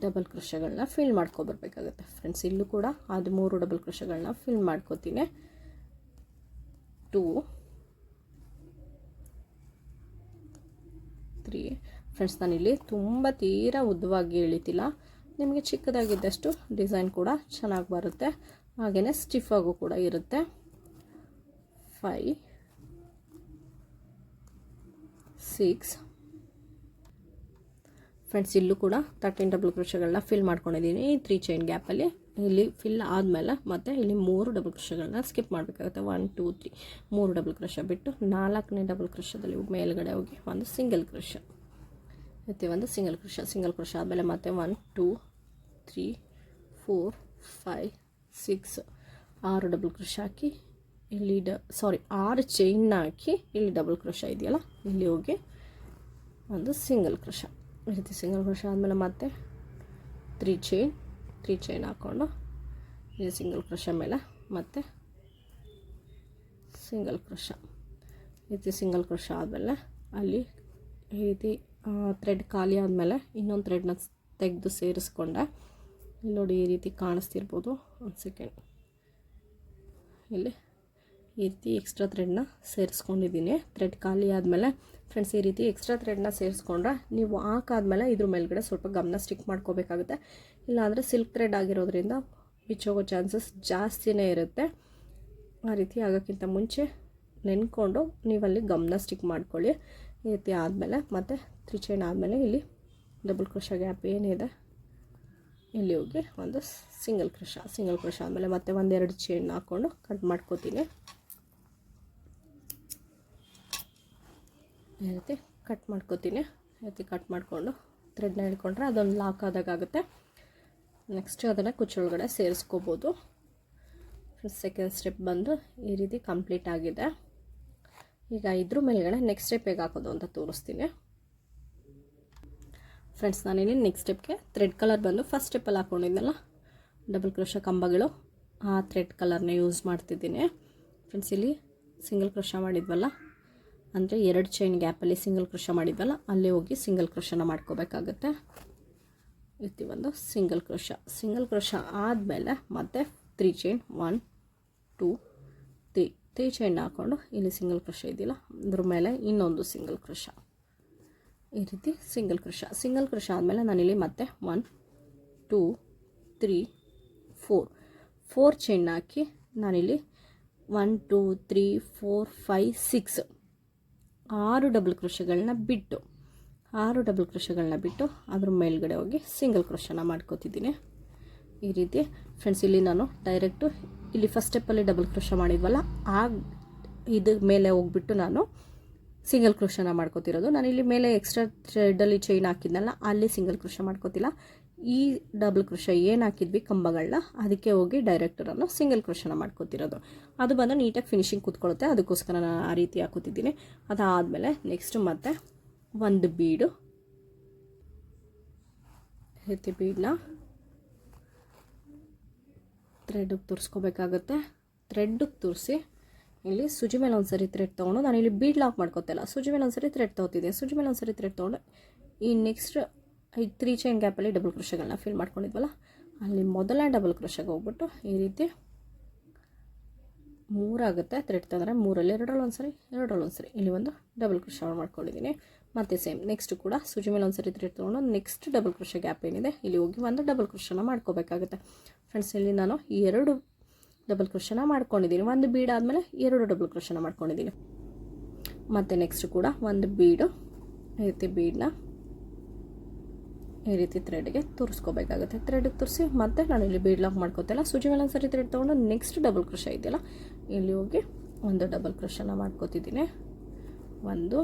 ಡಬಲ್ ಕೃಷಗಳನ್ನ ಫಿಲ್ ಮಾಡ್ಕೊಬರ್ಬೇಕಾಗುತ್ತೆ. ಫ್ರೆಂಡ್ಸ್ ಇಲ್ಲೂ ಕೂಡ ಅದು ಮೂರು ಡಬಲ್ ಕೃಷಗಳನ್ನ ಫಿಲ್ ಮಾಡ್ಕೋತೀನಿ. ಟೂ ತ್ರೀ ಫ್ರೆಂಡ್ಸ್ ನಾನಿಲ್ಲಿ ತುಂಬ ತೀರಾ ಉದ್ದವಾಗಿ ಎಳಿತಿಲ್ಲ. ನಿಮಗೆ ಚಿಕ್ಕದಾಗಿದ್ದಷ್ಟು ಡಿಸೈನ್ ಕೂಡ ಚೆನ್ನಾಗಿ ಬರುತ್ತೆ. ಹಾಗೆಯೇ ಸ್ಟಿಫಾಗೂ ಕೂಡ ಇರುತ್ತೆ. ಫೈ ಸಿಕ್ಸ್ ಫ್ರೆಂಡ್ಸ್ ಇಲ್ಲೂ ಕೂಡ ತರ್ಟೀನ್ ಡಬಲ್ ಕೃಷಿಗಳನ್ನ ಫಿಲ್ ಮಾಡ್ಕೊಂಡಿದ್ದೀನಿ. ತ್ರೀ ಚೈನ್ ಗ್ಯಾಪಲ್ಲಿ ಇಲ್ಲಿ ಫಿಲ್ ಆದಮೇಲೆ ಮತ್ತು ಇಲ್ಲಿ ಮೂರು ಡಬಲ್ ಕೃಷಿಗಳನ್ನ ಸ್ಕಿಪ್ ಮಾಡಬೇಕಾಗುತ್ತೆ. ಒನ್ ಟೂ ತ್ರೀ ಮೂರು ಡಬಲ್ ಕೃಷ ಬಿಟ್ಟು ನಾಲ್ಕನೇ ಡಬಲ್ ಕೃಷದಲ್ಲಿ ಮೇಲ್ಗಡೆ ಹೋಗಿ ಒಂದು ಸಿಂಗಲ್ ಕೃಷ ಮತ್ತು ಒಂದು ಸಿಂಗಲ್ ಕೃಷ ಸಿಂಗಲ್ ಕೃಷ ಆದಮೇಲೆ ಮತ್ತೆ one two three four five six ಆರು ಡಬಲ್ ಕ್ರೋಶ ಹಾಕಿ, ಇಲ್ಲಿ ಡ ಸಾರಿ ಆರು ಚೈನ್ನ ಹಾಕಿ, ಇಲ್ಲಿ ಡಬಲ್ ಕ್ರೋಶ ಇದೆಯಲ್ಲ, ಇಲ್ಲಿ ಹೋಗಿ ಒಂದು ಸಿಂಗಲ್ ಕ್ರೋಶ ಈ ರೀತಿ ಸಿಂಗಲ್ ಕ್ರೋಶ ಆದಮೇಲೆ ಮತ್ತೆ ತ್ರೀ ಚೈನ್ ತ್ರೀ ಚೈನ್ ಹಾಕ್ಕೊಂಡು ಇಲ್ಲಿ ಸಿಂಗಲ್ ಕ್ರೋಶ ಮೇಲೆ ಮತ್ತೆ ಸಿಂಗಲ್ ಕ್ರೋಶ ಈ ರೀತಿ ಸಿಂಗಲ್ ಕ್ರೋಶ ಆದಮೇಲೆ ಅಲ್ಲಿ ಈ ರೀತಿ ಥ್ರೆಡ್ ಖಾಲಿ ಆದಮೇಲೆ ಇನ್ನೊಂದು ಥ್ರೆಡ್ನ ತೆಗೆದು ಸೇರಿಸ್ಕೊಂಡೆ. ಇಲ್ಲಿ ನೋಡಿ ಈ ರೀತಿ ಕಾಣಿಸ್ತಿರ್ಬೋದು. ಒಂದು ಸೆಕೆಂಡ್ ಇಲ್ಲಿ ಈ ರೀತಿ ಎಕ್ಸ್ಟ್ರಾ ಥ್ರೆಡ್ನ ಸೇರಿಸ್ಕೊಂಡಿದ್ದೀನಿ. ಥ್ರೆಡ್ ಖಾಲಿ ಆದಮೇಲೆ ಫ್ರೆಂಡ್ಸ್ ಈ ರೀತಿ ಎಕ್ಸ್ಟ್ರಾ ಥ್ರೆಡ್ನ ಸೇರಿಸ್ಕೊಂಡ್ರೆ ನೀವು ಹಾಕಾದ್ಮೇಲೆ ಇದ್ರ ಮೇಲ್ಗಡೆ ಸ್ವಲ್ಪ ಗಮನ ಸ್ಟಿಕ್ ಮಾಡ್ಕೋಬೇಕಾಗುತ್ತೆ. ಇಲ್ಲಾಂದರೆ ಸಿಲ್ಕ್ ಥ್ರೆಡ್ ಆಗಿರೋದ್ರಿಂದ ಬಿಚ್ಚೋಗೋ ಚಾನ್ಸಸ್ ಜಾಸ್ತಿನೇ ಇರುತ್ತೆ. ಆ ರೀತಿ ಆಗೋಕ್ಕಿಂತ ಮುಂಚೆ ನೆನ್ಕೊಂಡು ನೀವಲ್ಲಿ ಗಮನ ಸ್ಟಿಕ್ ಮಾಡ್ಕೊಳ್ಳಿ. ಈ ರೀತಿ ಆದಮೇಲೆ ಮತ್ತು ತ್ರಿಚೈನ್ ಆದಮೇಲೆ ಇಲ್ಲಿ ಡಬಲ್ ಕ್ರೋಶ ಗ್ಯಾಪ್ ಏನಿದೆ ಇಲ್ಲಿ ಹೋಗಿ ಒಂದು ಸಿಂಗಲ್ ಕ್ರೋಶ ಸಿಂಗಲ್ ಕ್ರೋಶ ಆದಮೇಲೆ ಮತ್ತೆ ಒಂದೆರಡು ಚೈನ್ ಹಾಕ್ಕೊಂಡು ಕಟ್ ಮಾಡ್ಕೋತೀನಿ. ಈ ರೀತಿ ಕಟ್ ಮಾಡ್ಕೋತೀನಿ. ಈ ರೀತಿ ಕಟ್ ಮಾಡಿಕೊಂಡು ಥ್ರೆಡ್ನ ಹಿಡ್ಕೊಂಡ್ರೆ ಅದೊಂದು ಲಾಕ್ ಆದಾಗುತ್ತೆ ನೆಕ್ಸ್ಟ್ ಅದನ್ನು ಕುಚ್ಚೊಳಗಡೆ ಸೇರಿಸ್ಕೋಬೋದು. ಸೆಕೆಂಡ್ ಸ್ಟೆಪ್ ಬಂದು ಈ ರೀತಿ ಕಂಪ್ಲೀಟ್ ಆಗಿದೆ. ಈಗ ಇದ್ರ ಮೇಲ್ಗಡೆ ನೆಕ್ಸ್ಟ್ ಸ್ಟೆಪ್ ಹೇಗೆ ಹಾಕೋದು ಅಂತ ತೋರಿಸ್ತೀನಿ. ಫ್ರೆಂಡ್ಸ್ ನಾನಿಲ್ಲಿ ನೆಕ್ಸ್ಟ್ ಸ್ಟೆಪ್ಗೆ ಥ್ರೆಡ್ ಕಲರ್ ಬಂದು ಫಸ್ಟ್ ಸ್ಟೆಪ್ಪಲ್ಲಿ ಹಾಕ್ಕೊಂಡಿದ್ದೆಲ್ಲ ಡಬಲ್ ಕ್ರೋಶ ಕಂಬಗಳು. ಆ ಥ್ರೆಡ್ ಕಲರ್ನ ಯೂಸ್ ಮಾಡ್ತಿದ್ದೀನಿ. ಫ್ರೆಂಡ್ಸ್ ಇಲ್ಲಿ ಸಿಂಗಲ್ ಕ್ರೋಶ ಮಾಡಿದ್ವಲ್ಲ? ಅಂದರೆ ಎರಡು ಚೈನ್ ಗ್ಯಾಪಲ್ಲಿ ಸಿಂಗಲ್ ಕ್ರೋಶ ಮಾಡಿದ್ವಲ್ಲ? ಅಲ್ಲಿ ಹೋಗಿ ಸಿಂಗಲ್ ಕ್ರೋಶನ ಮಾಡ್ಕೋಬೇಕಾಗತ್ತೆ. ಇರ್ತಿ ಒಂದು ಸಿಂಗಲ್ ಕ್ರೋಶ ಸಿಂಗಲ್ ಕ್ರೋಶ ಆದಮೇಲೆ ಮತ್ತೆ three chain one two three three chain ಹಾಕ್ಕೊಂಡು ಇಲ್ಲಿ ಸಿಂಗಲ್ ಕ್ರೋಶ ಇದೆಯಲ್ಲ? ಅದ್ರ ಮೇಲೆ ಇನ್ನೊಂದು ಸಿಂಗಲ್ ಕ್ರೋಶ ಈ ರೀತಿ ಸಿಂಗಲ್ ಕೃಷ. ಸಿಂಗಲ್ ಕ್ರೋಶ ಆದಮೇಲೆ ನಾನಿಲ್ಲಿ ಮತ್ತೆ one two three four four chain ಹಾಕಿ ನಾನಿಲ್ಲಿ one two three four five six ಆರು ಡಬಲ್ ಕ್ರೋಶಗಳನ್ನ ಬಿಟ್ಟು, ಆರು ಡಬಲ್ ಕ್ರೋಶಗಳನ್ನ ಬಿಟ್ಟು ಅದ್ರ ಮೇಲ್ಗಡೆ ಹೋಗಿ ಸಿಂಗಲ್ ಕೃಷನ ಮಾಡ್ಕೋತಿದ್ದೀನಿ. ಈ ರೀತಿ ಫ್ರೆಂಡ್ಸ್ ಇಲ್ಲಿ ನಾನು ಡೈರೆಕ್ಟು ಇಲ್ಲಿ ಫಸ್ಟ್ ಸ್ಟೆಪ್ಪಲ್ಲಿ ಡಬಲ್ ಕೃಷ ಮಾಡಿದ್ವಲ್ಲ ಆ ಇದ್ರ ಮೇಲೆ ಹೋಗ್ಬಿಟ್ಟು ನಾನು ಸಿಂಗಲ್ ಕ್ರೋಶನ ಮಾಡ್ಕೋತಿರೋದು. ನಾನು ಇಲ್ಲಿ ಮೇಲೆ ಎಕ್ಸ್ಟ್ರಾ ಥ್ರೆಡಲ್ಲಿ ಚೈನ್ ಹಾಕಿದ್ನಲ್ಲ, ಅಲ್ಲಿ ಸಿಂಗಲ್ ಕ್ರೋಶ ಮಾಡ್ಕೋತಿಲ್ಲ. ಈ ಡಬಲ್ ಕ್ರೋಶ ಏನು ಹಾಕಿದ್ವಿ? ಕಂಬಗಳನ್ನ ಅದಕ್ಕೆ ಹೋಗಿ ಡೈರೆಕ್ಟರನ್ನು ಸಿಂಗಲ್ ಕ್ರೋಶನ ಮಾಡ್ಕೋತಿರೋದು. ಅದು ಬಂದು ನೀಟಾಗಿ ಫಿನಿಶಿಂಗ್ ಕೂತ್ಕೊಳ್ಳುತ್ತೆ. ಅದಕ್ಕೋಸ್ಕರ ನಾನು ಆ ರೀತಿ ಹಾಕೋತಿದ್ದೀನಿ ಅದಾದಮೇಲೆ ನೆಕ್ಸ್ಟ್ ಮತ್ತೆ ಒಂದು ಬೀಡು. ರೀತಿ ಬೀಡನ್ನ ಥ್ರೆಡ್ಗೆ ತುರ್ಸ್ಕೋಬೇಕಾಗುತ್ತೆ. ಥ್ರೆಡ್ಗೆ ತುರಿಸಿ ಇಲ್ಲಿ ಸುಜಿ ಮೇಲೆ ಒಂದು ಸರಿ ಥ್ರೆಡ್ ತೊಗೊಂಡು ನಾನು ಇಲ್ಲಿ ಬೀಡ್ ಲಾಕ್ ಮಾಡ್ಕೋತಿಲ್ಲ ಸುಜಿ ಮೇಲೆ ಒಂದು ಥ್ರೆಡ್ ತೊಗೋತಿದ್ದೆ. ಸುಜಿ ಮೇಲೆ ಒಂದು ಥ್ರೆಡ್ ತೊಗೊಂಡು. ಈ ನೆಕ್ಸ್ಟ್ ಈ ತ್ರೀ ಚೈನ್ ಗ್ಯಾಪಲ್ಲಿ ಡಬಲ್ ಕ್ರೋಶಗಳನ್ನ ಫಿಲ್ ಮಾಡ್ಕೊಂಡಿದ್ವಲ್ಲ, ಅಲ್ಲಿ ಮೊದಲ ಡಬಲ್ ಕ್ರೋಶಗೆ ಹೋಗ್ಬಿಟ್ಟು ಈ ರೀತಿ ಮೂರಾಗುತ್ತೆ ಥ್ರೆಡ್ ತಂದರೆ ಮೂರಲ್ಲಿ ಎರಡರಲ್ಲಿ ಒಂದು ಸರಿ ಎರಡರಲ್ಲಿ ಒಂದು ಸರಿ ಇಲ್ಲಿ ಒಂದು ಡಬಲ್ ಕ್ರೋಶ ಮಾಡ್ಕೊಂಡಿದ್ದೀನಿ. ಮತ್ತು ಸೇಮ್ ನೆಕ್ಸ್ಟ್ ಕೂಡ ಸುಜಿ ಮೇಲೆ ಒಂದ್ಸರಿ ಥ್ರೆಡ್ ತೊಗೊಂಡು ನೆಕ್ಸ್ಟ್ ಡಬಲ್ ಕ್ರೋಶ ಗ್ಯಾಪ್ ಏನಿದೆ, ಇಲ್ಲಿ ಹೋಗಿ ಒಂದು ಡಬಲ್ ಕ್ರೋಶನ ಮಾಡ್ಕೋಬೇಕಾಗುತ್ತೆ. ಫ್ರೆಂಡ್ಸ್ ಇಲ್ಲಿ ನಾನು ಈ ಎರಡು ಡಬಲ್ ಕ್ರೋಶನ ಮಾಡ್ಕೊಂಡಿದ್ದೀನಿ. ಒಂದು ಬೀಡ್ ಆದಮೇಲೆ ಎರಡು ಡಬಲ್ ಕ್ರೋಶನ ಮಾಡ್ಕೊಂಡಿದ್ದೀನಿ. ಮತ್ತು ನೆಕ್ಸ್ಟ್ ಕೂಡ ಒಂದು ಬೀಡು ಈ ರೀತಿ ಬೀಡನ್ನ ಈ ರೀತಿ ಥ್ರೆಡ್ಗೆ ತುರಿಸ್ಕೋಬೇಕಾಗುತ್ತೆ. ಥ್ರೆಡ್ಗೆ ತುರಿಸಿ ಮತ್ತೆ ನಾನು ಇಲ್ಲಿ ಬೀಡ್ ಲಾಕ್ ಮಾಡ್ಕೋತಿಲ್ಲ ಸೂಜಿ ಮೇಲೆ ಒಂದ್ಸರಿ ಥ್ರೆಡ್ ತೊಗೊಂಡು ನೆಕ್ಸ್ಟ್ ಡಬಲ್ ಕ್ರೋಶ ಇದೆಯಲ್ಲ, ಇಲ್ಲಿ ಹೋಗಿ ಒಂದು ಡಬಲ್ ಕ್ರೋಶನ ಮಾಡ್ಕೋತಿದ್ದೀನಿ. ಒಂದು,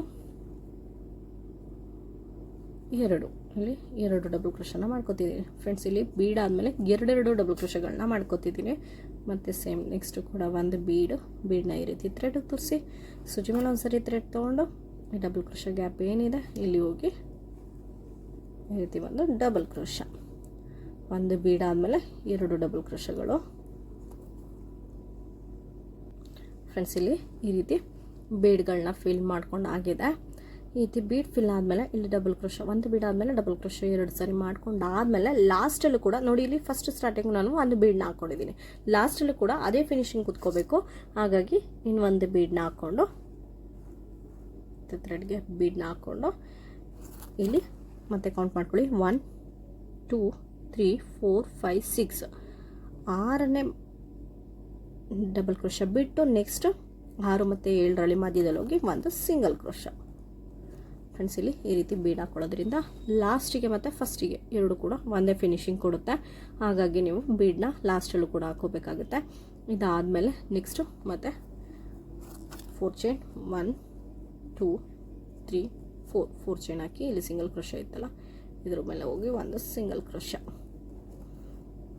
ಎರಡು, ಇಲ್ಲಿ ಎರಡು ಡಬಲ್ ಕ್ರೋಶನ ಮಾಡ್ಕೋತಿದ್ದೀನಿ. ಫ್ರೆಂಡ್ಸ್ ಇಲ್ಲಿ ಬೀಡ್ ಆದಮೇಲೆ ಎರಡೆರಡು ಡಬಲ್ ಕ್ರೋಶಗಳನ್ನ ಮಾಡ್ಕೋತಿದ್ದೀನಿ. ಮತ್ತು ಸೇಮ್ ನೆಕ್ಸ್ಟು ಕೂಡ ಒಂದು ಬೀಡು. ಬೀಡನ್ನ ಈ ರೀತಿ ಥ್ರೆಡ್ ತೋರಿಸಿ. ಸುಜಿ ಮೇಲೆ ಒಂದು ಸರಿ ಥ್ರೆಡ್ ತೊಗೊಂಡು ಈ ಡಬಲ್ ಕ್ರೋಶ ಗ್ಯಾಪ್ ಏನಿದೆ ಇಲ್ಲಿ ಹೋಗಿ ಈ ರೀತಿ ಒಂದು ಡಬಲ್ ಕ್ರೋಶ ಒಂದು ಬೀಡಾದಮೇಲೆ ಎರಡು ಡಬಲ್ ಕ್ರೋಶಗಳು ಫ್ರೆಂಡ್ಸ್ ಇಲ್ಲಿ ಈ ರೀತಿ ಬೀಡ್ಗಳನ್ನ ಫಿಲ್ ಮಾಡ್ಕೊಂಡು ಆಗಿದೆ. ಈ ರೀತಿ ಬೀಡ್ ಫಿಲ್ ಆದಮೇಲೆ ಇಲ್ಲಿ ಡಬಲ್ ಕ್ರೋಶ ಒಂದು ಬೀಡ್ ಆದಮೇಲೆ ಡಬಲ್ ಕ್ರೋಶ ಎರಡು ಸಾರಿ ಮಾಡ್ಕೊಂಡು ಆದಮೇಲೆ ಲಾಸ್ಟಲ್ಲೂ ಕೂಡ ನೋಡಿ ಇಲ್ಲಿ ಫಸ್ಟ್ ಸ್ಟಾರ್ಟಿಂಗ್ ನಾನು ಒಂದು ಬೀಡನ್ನ ಹಾಕ್ಕೊಂಡಿದ್ದೀನಿ ಲಾಸ್ಟಲ್ಲೂ ಕೂಡ ಅದೇ ಫಿನಿಶಿಂಗ್ ಕುತ್ಕೋಬೇಕು. ಹಾಗಾಗಿ ಇನ್ನೊಂದು ಬೀಡನ್ನ ಹಾಕ್ಕೊಂಡು ಥ್ರೆಡ್ಗೆ ಬೀಡನ್ನ ಹಾಕ್ಕೊಂಡು ಇಲ್ಲಿ ಮತ್ತೆ ಕೌಂಟ್ ಮಾಡ್ಕೊಳ್ಳಿ. One two three four five six ಆರನೇ ಡಬಲ್ ಕ್ರೋಶ ಬಿಟ್ಟು ನೆಕ್ಸ್ಟ್ ಆರು ಮತ್ತು ಏಳರಲ್ಲಿ ಮಧ್ಯದಲ್ಲಿ ಹೋಗಿ ಒಂದು ಸಿಂಗಲ್ ಕ್ರೋಶ ಫ್ರೆಂಡ್ಸ್ ಇಲ್ಲಿ ಈ ರೀತಿ ಬೀಡ್ ಹಾಕೊಳ್ಳೋದ್ರಿಂದ ಲಾಸ್ಟಿಗೆ ಮತ್ತು ಫಸ್ಟಿಗೆ ಎರಡು ಕೂಡ ಒಂದೇ ಫಿನಿಶಿಂಗ್ ಕೊಡುತ್ತೆ. ಹಾಗಾಗಿ ನೀವು ಬೀಡನ್ನ ಲಾಸ್ಟಲ್ಲೂ ಕೂಡ ಹಾಕೋಬೇಕಾಗುತ್ತೆ ಇದಾದಮೇಲೆ ನೆಕ್ಸ್ಟು ಮತ್ತು four chain one two three four four chain ಹಾಕಿ ಇಲ್ಲಿ ಸಿಂಗಲ್ ಕ್ರೋಶ ಇತ್ತಲ್ಲ, ಇದ್ರ ಮೇಲೆ ಹೋಗಿ ಒಂದು ಸಿಂಗಲ್ ಕ್ರೋಶ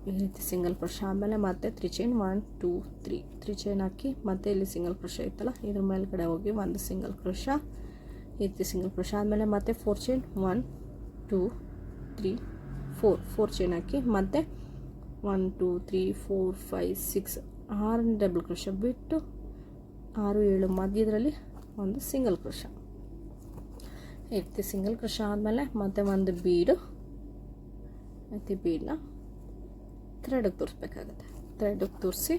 ಈ ರೀತಿ ಸಿಂಗಲ್ ಕ್ರೋಶ ಆಮೇಲೆ ಮತ್ತೆ three chain one two three three chain ಹಾಕಿ ಮತ್ತೆ ಇಲ್ಲಿ ಸಿಂಗಲ್ ಕ್ರೋಶ ಇತ್ತಲ್ಲ, ಇದ್ರ ಮೇಲ್ಗಡೆ ಹೋಗಿ ಒಂದು ಸಿಂಗಲ್ ಕ್ರೋಶ ಈ ಸಿಂಗಲ್ ಕ್ರೋಶ ಆದಮೇಲೆ ಮತ್ತೆ four chain one two three four four chain ಹಾಕಿ ಮತ್ತೆ one two three four five six ಆರು ಡಬಲ್ ಕ್ರೋಶ ಬಿಟ್ಟು ಆರು, ಏಳು ಮಧ್ಯದಲ್ಲಿ ಒಂದು ಸಿಂಗಲ್ ಕ್ರೋಶ ಈ ಸಿಂಗಲ್ ಕ್ರೋಶ ಆದಮೇಲೆ ಮತ್ತೆ ಒಂದು ಬೀಡು ಮತ್ತು ಬೀಡನ್ನ ಥ್ರೆಡಿಗೆ ತೋರಿಸ್ಬೇಕಾಗುತ್ತೆ. ಥ್ರೆಡಿಗೆ ತೋರಿಸಿ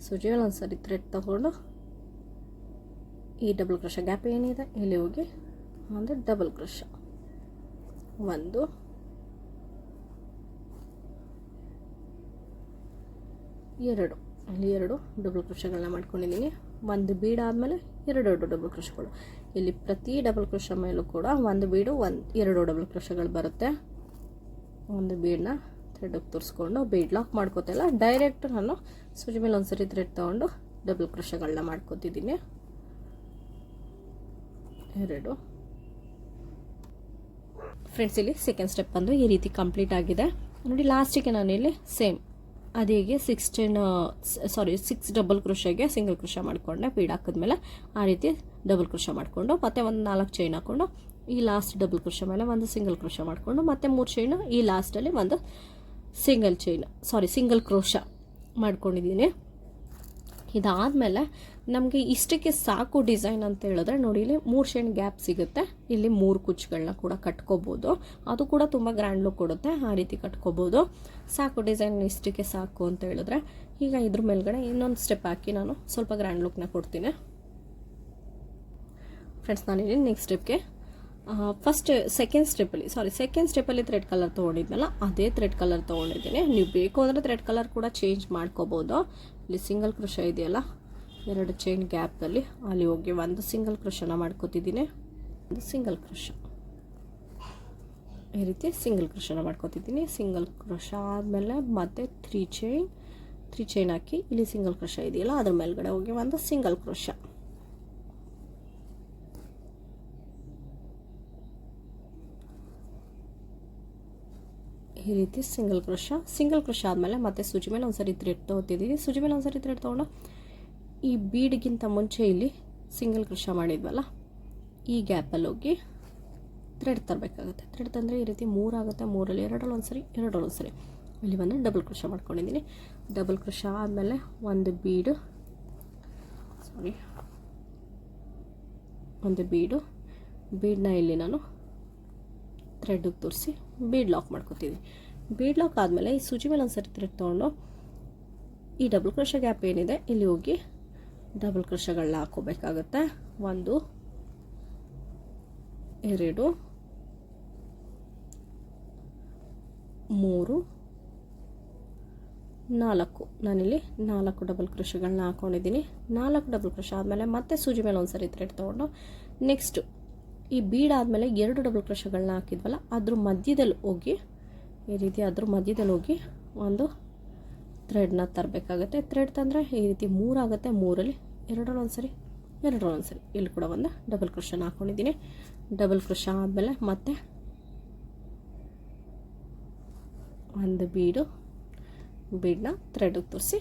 ಸುಜಿಯಲ್ಲಿ ಒಂದು ಸರಿ ಥ್ರೆಡ್ ತಗೊಂಡು ಈ ಡಬಲ್ ಕ್ರಶ ಗ್ಯಾಪ್ ಏನಿದೆ? ಇಲ್ಲಿ ಹೋಗಿ ಒಂದು ಡಬಲ್ ಕ್ರಶ ಒಂದು. ಎರಡು. ಇಲ್ಲಿ ಎರಡು ಡಬಲ್ ಕ್ರೋಶಗಳನ್ನ ಮಾಡ್ಕೊಂಡಿದ್ದೀನಿ. ಒಂದು ಬೀಡ್ ಆದಮೇಲೆ ಎರಡು ಡಬಲ್ ಕ್ರೋಶಗಳು ಇಲ್ಲಿ ಪ್ರತಿ ಡಬಲ್ ಕ್ರೋಶ ಮೇಲೂ ಕೂಡ ಒಂದು ಬೀಡು ಒಂದು ಎರಡು ಡಬಲ್ ಕ್ರೋಶಗಳು ಬರುತ್ತೆ. ಒಂದು ಬೀಡನ್ನ ಥ್ರೆಡ್ಗೆ ತೋರಿಸ್ಕೊಂಡು ಬೀಡ್ ಲಾಕ್ ಮಾಡ್ಕೋತಿಲ್ಲ ಡೈರೆಕ್ಟ್ ನಾನು ಸೂಜಿ ಮೇಲೆ ಒಂದ್ಸರಿ ಥ್ರೆಡ್ ತೊಗೊಂಡು ಡಬಲ್ ಕ್ರೋಶಗಳನ್ನ ಮಾಡ್ಕೋತಿದ್ದೀನಿ. ಎರಡು. ಫ್ರೆಂಡ್ಸ್ ಇಲ್ಲಿ ಸೆಕೆಂಡ್ ಸ್ಟೆಪ್ ಬಂದು ಈ ರೀತಿ ಕಂಪ್ಲೀಟ್ ಆಗಿದೆ. ನೋಡಿ ಲಾಸ್ಟಿಗೆ ನಾನು ಇಲ್ಲಿ ಸೇಮ್ ಅದೇಗೆ ಸಿಕ್ಸ್ಟೀನ್ ಸಾರಿ ಸಿಕ್ಸ್ ಡಬಲ್ ಕೃಷಿಗೆ ಸಿಂಗಲ್ ಕ್ರೋಶ ಮಾಡಿಕೊಂಡೆ ಬೀಡ್ ಹಾಕಿದ್ಮೇಲೆ ಆ ರೀತಿ ಡಬಲ್ ಕ್ರೋಶ ಮಾಡಿಕೊಂಡು, ಮತ್ತೆ ಒಂದು ನಾಲ್ಕು ಚೈನ್ ಹಾಕ್ಕೊಂಡು ಈ ಲಾಸ್ಟ್ ಡಬಲ್ ಕ್ರೋಶ ಮೇಲೆ ಒಂದು ಸಿಂಗಲ್ ಕ್ರೋಶ ಮಾಡಿಕೊಂಡು, ಮತ್ತೆ ಮೂರು ಚೈನು ಈ ಲಾಸ್ಟಲ್ಲಿ ಒಂದು single chain sorry single crochet ಮಾಡ್ಕೊಂಡಿದ್ದೀನಿ. ಇದಾದಮೇಲೆ ನಮಗೆ ಇಷ್ಟಕ್ಕೆ ಸಾಕು ಡಿಸೈನ್ ಅಂತ ಹೇಳಿದ್ರೆ ನೋಡಿ, ಇಲ್ಲಿ ಮೂರು ಶೇಡ್ ಗ್ಯಾಪ್ ಸಿಗುತ್ತೆ. ಇಲ್ಲಿ ಮೂರು ಕುಚ್ಚುಗಳನ್ನ ಕೂಡ ಕಟ್ಕೋಬೋದು. ಅದು ಕೂಡ ತುಂಬ ಗ್ರ್ಯಾಂಡ್ ಲುಕ್ ಕೊಡುತ್ತೆ. ಆ ರೀತಿ ಕಟ್ಕೋಬೋದು. ಸಾಕು ಡಿಸೈನ್, ಇಷ್ಟಕ್ಕೆ ಸಾಕು ಅಂತ ಹೇಳಿದ್ರೆ. ಈಗ ಇದ್ರ ಮೇಲ್ಗಡೆ ಇನ್ನೊಂದು ಸ್ಟೆಪ್ ಹಾಕಿ ನಾನು ಸ್ವಲ್ಪ ಗ್ರ್ಯಾಂಡ್ ಲುಕ್ನ ಕೊಡ್ತೀನಿ. ಫ್ರೆಂಡ್ಸ್ ನಾನಿಲ್ಲಿ ನೆಕ್ಸ್ಟ್ ಸ್ಟೆಪ್ಗೆ ಫಸ್ಟ್ ಸೆಕೆಂಡ್ ಸ್ಟೆಪ್ಪಲ್ಲಿ ಸಾರಿ ಸೆಕೆಂಡ್ ಸ್ಟೆಪ್ಪಲ್ಲಿ ಥ್ರೆಡ್ ಕಲರ್ ತೊಗೊಂಡಿದ್ನಲ್ಲ, ಅದೇ ಥ್ರೆಡ್ ಕಲರ್ ತೊಗೊಂಡಿದ್ದೀನಿ. ನೀವು ಬೇಕು ಅಂದರೆ ಥ್ರೆಡ್ ಕಲರ್ ಕೂಡ ಚೇಂಜ್ ಮಾಡ್ಕೋಬೋದು. ಇಲ್ಲಿ ಸಿಂಗಲ್ ಕೃಷ ಇದೆಯಲ್ಲ ಎರಡು ಚೈನ್ ಗ್ಯಾಪಲ್ಲಿ ಅಲ್ಲಿ ಹೋಗಿ ಒಂದು ಸಿಂಗಲ್ ಕ್ರಶನ ಮಾಡ್ಕೋತಿದ್ದೀನಿ. ಒಂದು ಸಿಂಗಲ್ ಕ್ರಶ ಈ ರೀತಿ ಸಿಂಗಲ್ ಕ್ರಶನ ಮಾಡ್ಕೋತಿದ್ದೀನಿ. ಸಿಂಗಲ್ ಕೃಷ ಆದಮೇಲೆ ಮತ್ತೆ ತ್ರೀ ಚೈನ್ ತ್ರೀ ಚೈನ್ ಹಾಕಿ ಇಲ್ಲಿ ಸಿಂಗಲ್ ಕೃಷ ಇದೆಯಲ್ಲ, ಅದ್ರ ಮೇಲ್ಗಡೆ ಹೋಗಿ ಒಂದು ಸಿಂಗಲ್ ಕ್ರಶ ಈ ರೀತಿ ಸಿಂಗಲ್ ಕ್ರೋಶ ಸಿಂಗಲ್ ಕ್ರೋಶ ಆದಮೇಲೆ ಮತ್ತೆ ಸುಜಿ ಮೇಲೆ ಒಂದ್ಸರಿ ಥ್ರೆಡ್ ತಗೋತಿದ್ದೀನಿ. ಸುಜಿ ಮೇಲೆ ಒಂದ್ಸರಿ ಥ್ರೆಡ್ ತೊಗೊಂಡು ಈ ಬೀಡ್ಗಿಂತ ಮುಂಚೆ ಇಲ್ಲಿ ಸಿಂಗಲ್ ಕೃಷ ಮಾಡಿದ್ವಲ್ಲ, ಈ ಗ್ಯಾಪಲ್ಲಿ ಹೋಗಿ ಥ್ರೆಡ್ ತರಬೇಕಾಗುತ್ತೆ. ಥ್ರೆಡ್ ತಂದರೆ ಈ ರೀತಿ ಮೂರಾಗುತ್ತೆ ಮೂರಲ್ಲಿ ಎರಡರಲ್ಲಿ ಒಂದ್ಸರಿ ಎರಡರಲ್ಲಿ ಒಂದ್ಸರಿ. ಇಲ್ಲಿ ಬಂದು ಡಬಲ್ ಕೃಷ ಮಾಡ್ಕೊಂಡಿದ್ದೀನಿ. ಡಬಲ್ ಕೃಷ ಆದಮೇಲೆ ಒಂದು ಬೀಡು ಸಾರಿ ಒಂದು ಬೀಡು. ಬೀಡನ್ನ ಇಲ್ಲಿ ನಾನು ಥ್ರೆಡ್ಗೆ ತೋರಿಸಿ ಬೀಡ್ ಲಾಕ್ ಮಾಡ್ಕೊತೀವಿ ಬೀಡ್ ಲಾಕ್ ಆದಮೇಲೆ ಈ ಸೂಜಿ ಮೇಲೆ ಒಂದು ಸರಿ ಥ್ರೆಡ್ ತೊಗೊಂಡು ಈ ಡಬಲ್ ಕ್ರೋಶ ಗ್ಯಾಪ್ ಏನಿದೆ, ಇಲ್ಲಿ ಹೋಗಿ ಡಬಲ್ ಕ್ರೋಶಗಳನ್ನ ಹಾಕೋಬೇಕಾಗುತ್ತೆ ಒಂದು, ಎರಡು, ಮೂರು, ನಾಲ್ಕು. ನಾನಿಲ್ಲಿ ನಾಲ್ಕು ಡಬಲ್ ಕ್ರೋಶಗಳನ್ನ ಹಾಕೊಂಡಿದ್ದೀನಿ. ನಾಲ್ಕು ಡಬಲ್ ಕ್ರೋಶ ಆದಮೇಲೆ ಮತ್ತೆ ಸೂಜಿ ಮೇಲೆ ಒಂದು ಸರಿ ಥ್ರೆಡ್ ತೊಗೊಂಡು ನೆಕ್ಸ್ಟು ಈ ಬೀಡ್ ಆದಮೇಲೆ ಎರಡು ಡಬಲ್ ಕ್ರೋಶಗಳನ್ನ ಹಾಕಿದ್ವಲ್ಲ, ಅದ್ರ ಮಧ್ಯದಲ್ಲಿ ಹೋಗಿ, ಈ ರೀತಿ ಅದ್ರ ಮಧ್ಯದಲ್ಲಿ ಹೋಗಿ ಒಂದು ಥ್ರೆಡ್ನ ತರಬೇಕಾಗತ್ತೆ. ಥ್ರೆಡ್ ತಂದರೆ ಈ ರೀತಿ ಮೂರಾಗುತ್ತೆ. ಮೂರಲ್ಲಿ ಎರಡರಲ್ಲಿ ಒಂದು ಸರಿ ಎರಡರಲ್ಲಿ ಒಂದು ಸರಿ ಇಲ್ಲಿ ಕೂಡ ಒಂದು ಡಬಲ್ ಕ್ರೋಶನ ಹಾಕ್ಕೊಂಡಿದ್ದೀನಿ ಡಬಲ್ ಕ್ರೋಶ ಆದಮೇಲೆ ಮತ್ತೆ ಒಂದು ಬೀಡು ಬೀಡನ್ನ ಥ್ರೆಡ್ಗೆ ತೋರಿಸಿ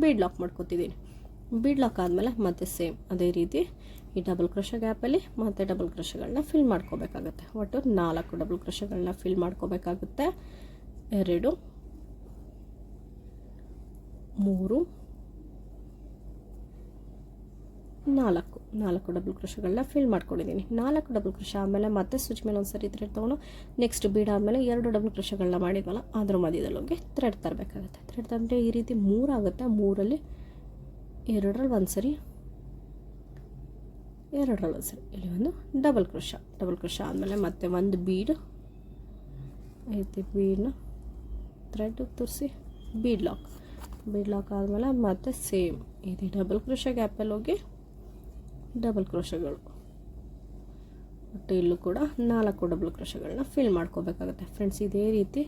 ಬೀಡ್ ಲಾಕ್ ಮಾಡ್ಕೊತಿದ್ದೀನಿ. ಬೀಡ್ ಲಾಕ್ ಆದಮೇಲೆ ಮತ್ತೆ ಸೇಮ್ ಅದೇ ರೀತಿ ಈ ಡಬಲ್ ಕ್ರೋಶ ಗ್ಯಾಪಲ್ಲಿ ಮತ್ತೆ ಡಬಲ್ ಕ್ರೋಶಗಳನ್ನ ಫಿಲ್ ಮಾಡ್ಕೋಬೇಕಾಗುತ್ತೆ. ಒಟ್ಟು ನಾಲ್ಕು ಡಬಲ್ ಕ್ರೋಶಗಳನ್ನ ಫಿಲ್ ಮಾಡ್ಕೋಬೇಕಾಗುತ್ತೆ. ಎರಡು ಮೂರು, ನಾಲ್ಕು ನಾಲ್ಕು ಡಬಲ್ ಕ್ರೋಶಗಳನ್ನ ಫಿಲ್ ಮಾಡ್ಕೊಂಡಿದ್ದೀನಿ. ನಾಲ್ಕು ಡಬಲ್ ಕ್ರೋಶ ಆದಮೇಲೆ ಮತ್ತೆ ಸ್ವಿಚ್ ಮೇಲೆ ಒಂದು ಸರಿ ಥ್ರೆಡ್ ತೊಗೊಂಡು ನೆಕ್ಸ್ಟ್ ಬೀಡ್ ಆದಮೇಲೆ ಎರಡು ಡಬಲ್ ಕ್ರೋಶಗಳನ್ನ ಮಾಡಿದ್ವಲ್ಲ, ಅದ್ರ ಮಧ್ಯದಲ್ಲಿ ಹೋಗಿ ಥ್ರೆಡ್ ತರಬೇಕಾಗುತ್ತೆ. ಥ್ರೆಡ್ ತಂದರೆ ಈ ರೀತಿ ಮೂರಾಗುತ್ತೆ ಮೂರಲ್ಲಿ ಎರಡರಲ್ಲಿ ಒಂದು ಸರಿ ಎರಡರಲ್ಲಿ ಒಂದು ಸರಿ ಇಲ್ಲಿ ಒಂದು ಡಬಲ್ ಕ್ರೋಶ ಡಬಲ್ ಕ್ರೋಶ ಆದಮೇಲೆ ಮತ್ತೆ ಒಂದು ಬೀಡ್ ಐತಿ ಬೀಡನ್ನ ಥ್ರೆಡ್ ತುರಿಸಿ ಬೀಡ್ ಲಾಕ್ ಬೀಡ್ ಲಾಕ್ ಆದಮೇಲೆ ಮತ್ತೆ ಸೇಮ್. ಇದು ಡಬಲ್ ಕ್ರೋಶ ಗ್ಯಾಪಲ್ಲಿ ಹೋಗಿ ಡಬಲ್ ಕ್ರೋಶಗಳು ಮತ್ತು ಇಲ್ಲೂ ಕೂಡ ನಾಲ್ಕು ಡಬಲ್ ಕ್ರೋಶಗಳನ್ನ ಫಿಲ್ ಮಾಡ್ಕೋಬೇಕಾಗುತ್ತೆ. ಫ್ರೆಂಡ್ಸ್ ಇದೇ ರೀತಿ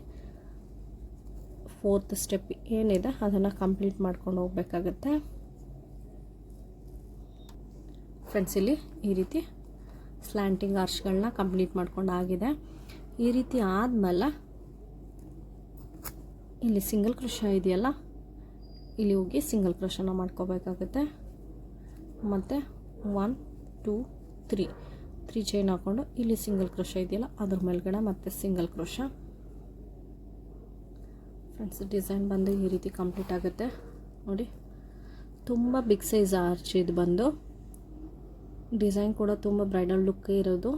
ಫೋರ್ತ್ ಸ್ಟೆಪ್ ಏನಿದೆ ಅದನ್ನು ಕಂಪ್ಲೀಟ್ ಮಾಡ್ಕೊಂಡು ಹೋಗ್ಬೇಕಾಗತ್ತೆ. ಫ್ರೆಂಡ್ಸ್ ಇಲ್ಲಿ ಈ ರೀತಿ ಸ್ಲ್ಯಾಂಟಿಂಗ್ ಆರ್ಚ್ಗಳನ್ನ ಕಂಪ್ಲೀಟ್ ಮಾಡ್ಕೊಂಡು ಆಗಿದೆ. ಈ ರೀತಿ ಆದಮೇಲೆ ಇಲ್ಲಿ ಸಿಂಗಲ್ ಕ್ರೋಶ ಇದೆಯಲ್ಲ ಇಲ್ಲಿ ಹೋಗಿ ಸಿಂಗಲ್ ಕ್ರೋಶನ ಮಾಡ್ಕೋಬೇಕಾಗುತ್ತೆ. ಮತ್ತು one two three three chain ಹಾಕ್ಕೊಂಡು ಇಲ್ಲಿ ಸಿಂಗಲ್ ಕ್ರೋಶ ಇದೆಯಲ್ಲ, ಅದ್ರ ಮೇಲ್ಗಡೆ ಮತ್ತೆ ಸಿಂಗಲ್ ಕ್ರೋಶ ಫ್ರೆಂಡ್ಸ್ ಡಿಸೈನ್ ಬಂದು ಈ ರೀತಿ ಕಂಪ್ಲೀಟ್ ಆಗುತ್ತೆ. ನೋಡಿ, ತುಂಬ ಬಿಗ್ ಸೈಜ್ ಆರ್ಚ್ ಇದು ಬಂದು. ಡಿಸೈನ್ ಕೂಡ ತುಂಬ ಬ್ರೈಡಲ್ ಲುಕ್ ಇರೋದು.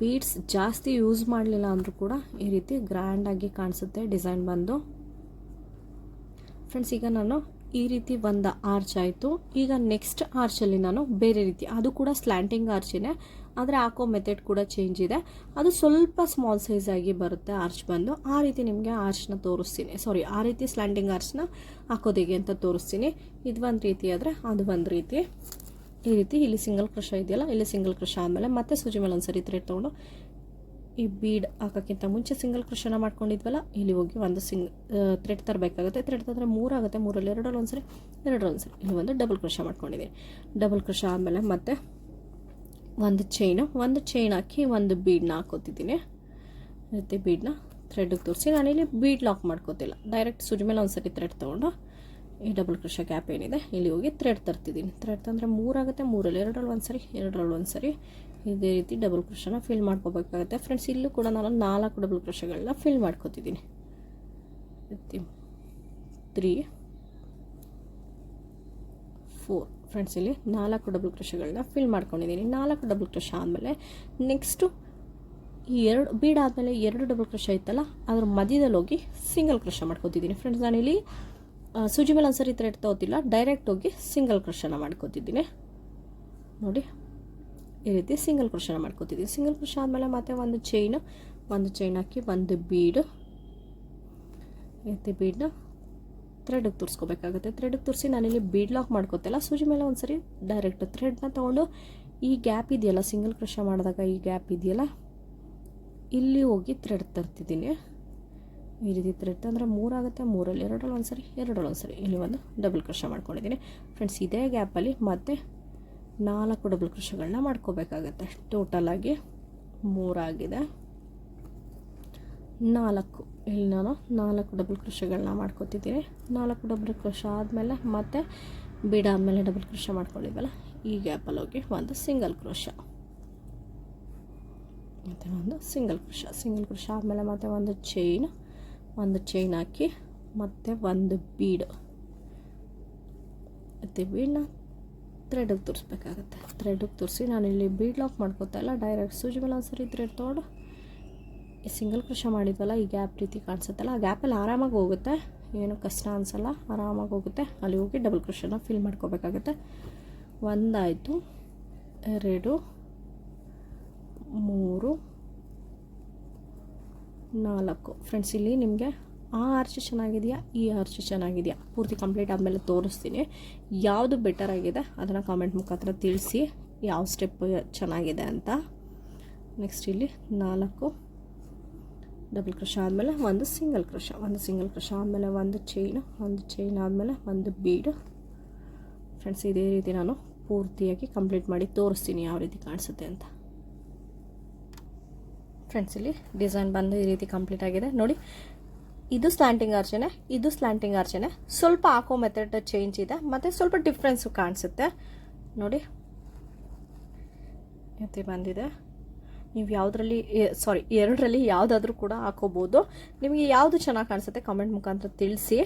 ಬೀಡ್ಸ್ ಜಾಸ್ತಿ ಯೂಸ್ ಮಾಡಲಿಲ್ಲ ಅಂದರೂ ಕೂಡ ಈ ರೀತಿ ಗ್ರ್ಯಾಂಡಾಗಿ ಕಾಣಿಸುತ್ತೆ ಡಿಸೈನ್ ಬಂದು. ಫ್ರೆಂಡ್ಸ್ ಈಗ ನಾನು ಈ ರೀತಿ ಒಂದು ಆರ್ಚ್ ಆಯಿತು. ಈಗ ನೆಕ್ಸ್ಟ್ ಆರ್ಚಲ್ಲಿ ನಾನು ಬೇರೆ ರೀತಿ, ಅದು ಕೂಡ ಸ್ಲ್ಯಾಂಟಿಂಗ್ ಆರ್ಚಿನೇ ಆದರೆ ಹಾಕೋ ಮೆಥಡ್ ಕೂಡ ಚೇಂಜ್ ಇದೆ. ಅದು ಸ್ವಲ್ಪ ಸ್ಮಾಲ್ ಸೈಜ್ ಆಗಿ ಬರುತ್ತೆ ಆರ್ಚ್ ಬಂದು. ಆ ರೀತಿ ನಿಮಗೆ ಆರ್ಚ್ನ ತೋರಿಸ್ತೀನಿ. ಸಾರಿ ಆ ರೀತಿ ಸ್ಲ್ಯಾಂಟಿಂಗ್ ಆರ್ಚ್ನ ಹಾಕೋದೇಗೆ ಅಂತ ತೋರಿಸ್ತೀನಿ. ಇದು ಒಂದು ರೀತಿ ಆದರೆ ಅದು ಒಂದು ರೀತಿ. ಈ ರೀತಿ ಇಲ್ಲಿ ಸಿಂಗಲ್ ಕ್ರಷ ಇದೆಯಲ್ಲ ಇಲ್ಲಿ ಸಿಂಗಲ್ ಕ್ರಷ ಆದಮೇಲೆ ಮತ್ತೆ ಸೂಜಿ ಮೇಲೆ ಒಂದು ಸರಿ ತ್ರೆಡ್ ತೊಗೊಂಡು ಈ ಬೀಡ್ ಹಾಕೋಕ್ಕಿಂತ ಮುಂಚೆ ಸಿಂಗಲ್ ಕ್ರಷನ್ನ ಮಾಡ್ಕೊಂಡಿದ್ವಲ್ಲ, ಇಲ್ಲಿ ಹೋಗಿ ಒಂದು ಸಿಂಗ್ ಥ್ರೆಡ್ ತರಬೇಕಾಗುತ್ತೆ. ಥ್ರೆಡ್ ತಂದರೆ ಮೂರಾಗುತ್ತೆ ಮೂರಲ್ಲಿ ಎರಡರಲ್ಲಿ ಒಂದ್ಸರಿ, ಎರಡರಲ್ಲಿ ಸರಿ ಇಲ್ಲಿ ಒಂದು ಡಬಲ್ ಕ್ರಷ ಮಾಡ್ಕೊಂಡಿದ್ದೀನಿ. ಡಬಲ್ ಕ್ರಷ ಆದಮೇಲೆ ಮತ್ತೆ ಒಂದು ಚೈನು ಒಂದು ಚೈನ್ ಹಾಕಿ ಒಂದು ಬೀಡನ್ನ ಹಾಕೋತಿದ್ದೀನಿ. ಮತ್ತು ಬೀಡನ್ನ ಥ್ರೆಡ್ಗೆ ತೋರಿಸಿ, ನಾನಿಲ್ಲಿ ಬೀಡ್ ಲಾಕ್ ಮಾಡ್ಕೋತಿಲ್ಲ. ಡೈರೆಕ್ಟ್ ಸುಜಿ ಮೇಲೆ ಒಂದು ಥ್ರೆಡ್ ತೊಗೊಂಡು ಈ ಡಬಲ್ ಕ್ರಷ ಗ್ಯಾಪ್ ಏನಿದೆ, ಇಲ್ಲಿ ಹೋಗಿ ಥ್ರೆಡ್ ತರ್ತಿದ್ದೀನಿ. ಥ್ರೆಡ್ ತಂದರೆ ಮೂರಾಗುತ್ತೆ ಮೂರಲ್ಲಿ ಎರಡರಲ್ಲಿ ಒಂದು ಸರಿ ಎರಡರಲ್ಲಿ ಒಂದು ಸರಿ ಇದೇ ರೀತಿ ಡಬಲ್ ಕ್ರಷನ ಫಿಲ್ ಮಾಡ್ಕೋಬೇಕಾಗುತ್ತೆ. ಫ್ರೆಂಡ್ಸ್ ಇಲ್ಲೂ ಕೂಡ ನಾನು ನಾಲ್ಕು ಡಬಲ್ ಕ್ರಷಗಳನ್ನ ಫಿಲ್ ಮಾಡ್ಕೋತಿದ್ದೀನಿ. ತ್ರೀ ಫೋರ್ ಫ್ರೆಂಡ್ಸ್ ಇಲ್ಲಿ ನಾಲ್ಕು ಡಬಲ್ ಕ್ರಷಗಳನ್ನ ಫಿಲ್ ಮಾಡ್ಕೊಂಡಿದ್ದೀನಿ. ನಾಲ್ಕು ಡಬಲ್ ಕ್ರಷ ಆದಮೇಲೆ ನೆಕ್ಸ್ಟು ಈ ಎರಡು ಬೀಡ್ ಆದಮೇಲೆ ಎರಡು ಡಬಲ್ ಕ್ರಷ ಇತ್ತಲ್ಲ ಅದ್ರ ಮಧ್ಯದಲ್ಲಿ ಹೋಗಿ ಸಿಂಗಲ್ ಕ್ರಷ ಮಾಡ್ಕೋತಿದ್ದೀನಿ. ಫ್ರೆಂಡ್ಸ್ ನಾನಿಲ್ಲಿ ಸೂಜಿ ಮೇಲೆ ಒಂದ್ಸರಿ ಥ್ರೆಡ್ ತಗೋತಿಲ್ಲ ಡೈರೆಕ್ಟ್ ಹೋಗಿ ಸಿಂಗಲ್ ಕ್ರಷನ ಮಾಡ್ಕೋತಿದ್ದೀನಿ. ನೋಡಿ. ಈ ರೀತಿ ಸಿಂಗಲ್ ಕ್ರೋಶನ ಮಾಡ್ಕೋತಿದ್ದೀವಿ ಸಿಂಗಲ್ ಕ್ರೋಶ ಆದಮೇಲೆ ಮತ್ತೆ ಒಂದು ಚೈನ್ ಒಂದು ಚೈನ್ ಹಾಕಿ ಒಂದು ಬೀಡು ರೀತಿ ಬೀಡನ್ನ ಥ್ರೆಡ್ಗೆ ತೋರಿಸ್ಕೋಬೇಕಾಗುತ್ತೆ. ಥ್ರೆಡ್ಗೆ ತೋರಿಸಿ ನಾನಿಲ್ಲಿ ಬೀಡ್ ಲಾಕ್ ಮಾಡ್ಕೋತಿಲ್ಲ. ಸೂಜಿ ಮೇಲೆ ಒಂದು ಸರಿ ಡೈರೆಕ್ಟ್ ಥ್ರೆಡ್ನ ತೊಗೊಂಡು ಈ ಗ್ಯಾಪ್ ಇದೆಯಲ್ಲ, ಸಿಂಗಲ್ ಕ್ರಷ ಮಾಡಿದಾಗ ಈ ಗ್ಯಾಪ್ ಇದೆಯಲ್ಲ, ಇಲ್ಲಿ ಹೋಗಿ ಥ್ರೆಡ್ ತರ್ತಿದ್ದೀನಿ. ಈ ರೀತಿ ಥ್ರೆಡ್ ಅಂದರೆ ಮೂರಾಗುತ್ತೆ ಮೂರಲ್ಲಿ ಎರಡರಲ್ಲಿ ಒಂದು ಸರಿ ಎರಡರಲ್ಲಿ ಒಂದು ಸರಿ ಇಲ್ಲಿ ಒಂದು ಡಬಲ್ ಕ್ರಷ ಮಾಡ್ಕೊಂಡಿದ್ದೀನಿ. ಫ್ರೆಂಡ್ಸ್ ಇದೇ ಗ್ಯಾಪಲ್ಲಿ ಮತ್ತೆ ನಾಲ್ಕು ಡಬಲ್ ಕೃಷಿಗಳನ್ನ ಮಾಡ್ಕೋಬೇಕಾಗತ್ತೆ. ಟೋಟಲಾಗಿ ಮೂರಾಗಿದೆ. ನಾಲ್ಕು, ಇಲ್ಲಿ ನಾನು ನಾಲ್ಕು ಡಬಲ್ ಕೃಷಿಗಳನ್ನ ಮಾಡ್ಕೋತಿದ್ದೀನಿ. ನಾಲ್ಕು ಡಬಲ್ ಕ್ರಷ ಆದಮೇಲೆ ಮತ್ತೆ ಬಿಡ ಆದಮೇಲೆ ಡಬಲ್ ಕೃಷಿ ಮಾಡ್ಕೊಂಡಿದ್ವಲ್ಲ ಈ ಗ್ಯಾಪಲ್ಲಿ ಹೋಗಿ ಒಂದು ಸಿಂಗಲ್ ಕ್ರೋಶ ಮತ್ತು ಒಂದು ಸಿಂಗಲ್ ಕ್ರಷ ಸಿಂಗಲ್ ಕ್ರಷ ಆದಮೇಲೆ ಮತ್ತೆ ಒಂದು ಚೈನ್ ಒಂದು ಚೈನ್ ಹಾಕಿ ಮತ್ತು ಒಂದು ಬೀಡು. ಮತ್ತು ಬೀಡನ್ನ ಥ್ರೆಡಿಗೆ ತೋರಿಸ್ಬೇಕಾಗತ್ತೆ. ಥ್ರೆಡಿಗೆ ನಾನು ನಾನಿಲ್ಲಿ ಬೀಡ್ ಲಾಕ್ ಮಾಡ್ಕೋತಾ ಇಲ್ಲ. ಡೈರೆಕ್ಟ್ ಸೂಜಿ ಮೇಲೆ ಒಂದು ಸರಿ ಥ್ರೆಡ್ ತೊಗೊಂಡು ಸಿಂಗಲ್ ಕ್ರಶ ಮಾಡಿದ್ವಲ್ಲ, ಈ ಗ್ಯಾಪ್ ರೀತಿ ಕಾಣಿಸುತ್ತಲ್ಲ. ಆ ಗ್ಯಾಪಲ್ಲಿ ಆರಾಮಾಗಿ ಹೋಗುತ್ತೆ. ಏನು ಕಷ್ಟ ಅನಿಸಲ್ಲ. ಆರಾಮಾಗಿ ಹೋಗುತ್ತೆ. ಅಲ್ಲಿ ಹೋಗಿ ಡಬಲ್ ಕೃಷನ ಫಿಲ್ ಮಾಡ್ಕೋಬೇಕಾಗುತ್ತೆ. ಒಂದಾಯಿತು. ಎರಡು, ಮೂರು, ನಾಲ್ಕು. ಫ್ರೆಂಡ್ಸ್ ಇಲ್ಲಿ ನಿಮಗೆ ಆ ಆರ್ಚ್ ಚೆನ್ನಾಗಿದೆಯಾ? ಈ ಆರ್ಚ್ ಚೆನ್ನಾಗಿದೆಯಾ? ಪೂರ್ತಿ ಕಂಪ್ಲೀಟ್ ಆದಮೇಲೆ ತೋರಿಸ್ತೀನಿ. ಯಾವುದು ಬೆಟರ್ ಆಗಿದೆ? ಅದನ್ನು ಕಾಮೆಂಟ್ ಮುಖಾಂತರ ತಿಳಿಸಿ ಯಾವ ಸ್ಟೆಪ್ ಚೆನ್ನಾಗಿದೆ ಅಂತ. ನೆಕ್ಸ್ಟ್ ಇಲ್ಲಿ ನಾಲ್ಕು. ಡಬಲ್ ಕ್ರಶ ಆದಮೇಲೆ ಒಂದು ಸಿಂಗಲ್ ಕ್ರಶ ಒಂದು ಸಿಂಗಲ್ ಕ್ರಶ ಆದಮೇಲೆ ಒಂದು ಚೈನು ಒಂದು ಚೈನ್ ಆದಮೇಲೆ ಒಂದು ಬೀಡು ಫ್ರೆಂಡ್ಸ್ ಇದೇ ರೀತಿ ನಾನು ಪೂರ್ತಿಯಾಗಿ ಕಂಪ್ಲೀಟ್ ಮಾಡಿ ತೋರಿಸ್ತೀನಿ ಯಾವ ರೀತಿ ಕಾಣಿಸುತ್ತೆ ಅಂತ. ಫ್ರೆಂಡ್ಸ್ ಇಲ್ಲಿ ಡಿಸೈನ್ ಬಂದು ಈ ರೀತಿ ಕಂಪ್ಲೀಟ್ ಆಗಿದೆ. ನೋಡಿ ಇದು ಸ್ಲ್ಯಾಂಟಿಂಗ್ ಅರ್ಚನೆ ಇದು ಸ್ಲ್ಯಾಂಟಿಂಗ್ ಅರ್ಚನೆ ಸ್ವಲ್ಪ ಹಾಕೋ ಮೆಥಡ್ ಚೇಂಜ್ ಇದೆ, ಮತ್ತು ಸ್ವಲ್ಪ ಡಿಫ್ರೆನ್ಸು ಕಾಣಿಸುತ್ತೆ. ನೋಡಿ. ಎತ್ತಿ ಬಂದಿದೆ. ನೀವು ಯಾವುದರಲ್ಲಿ ಸಾರಿ ಎರಡರಲ್ಲಿ ಯಾವುದಾದ್ರೂ ಕೂಡ ಹಾಕೋಬೋದು. ನಿಮಗೆ ಯಾವುದು ಚೆನ್ನಾಗಿ ಕಾಣಿಸುತ್ತೆ ಕಮೆಂಟ್ ಮುಖಾಂತರ ತಿಳಿಸಿ.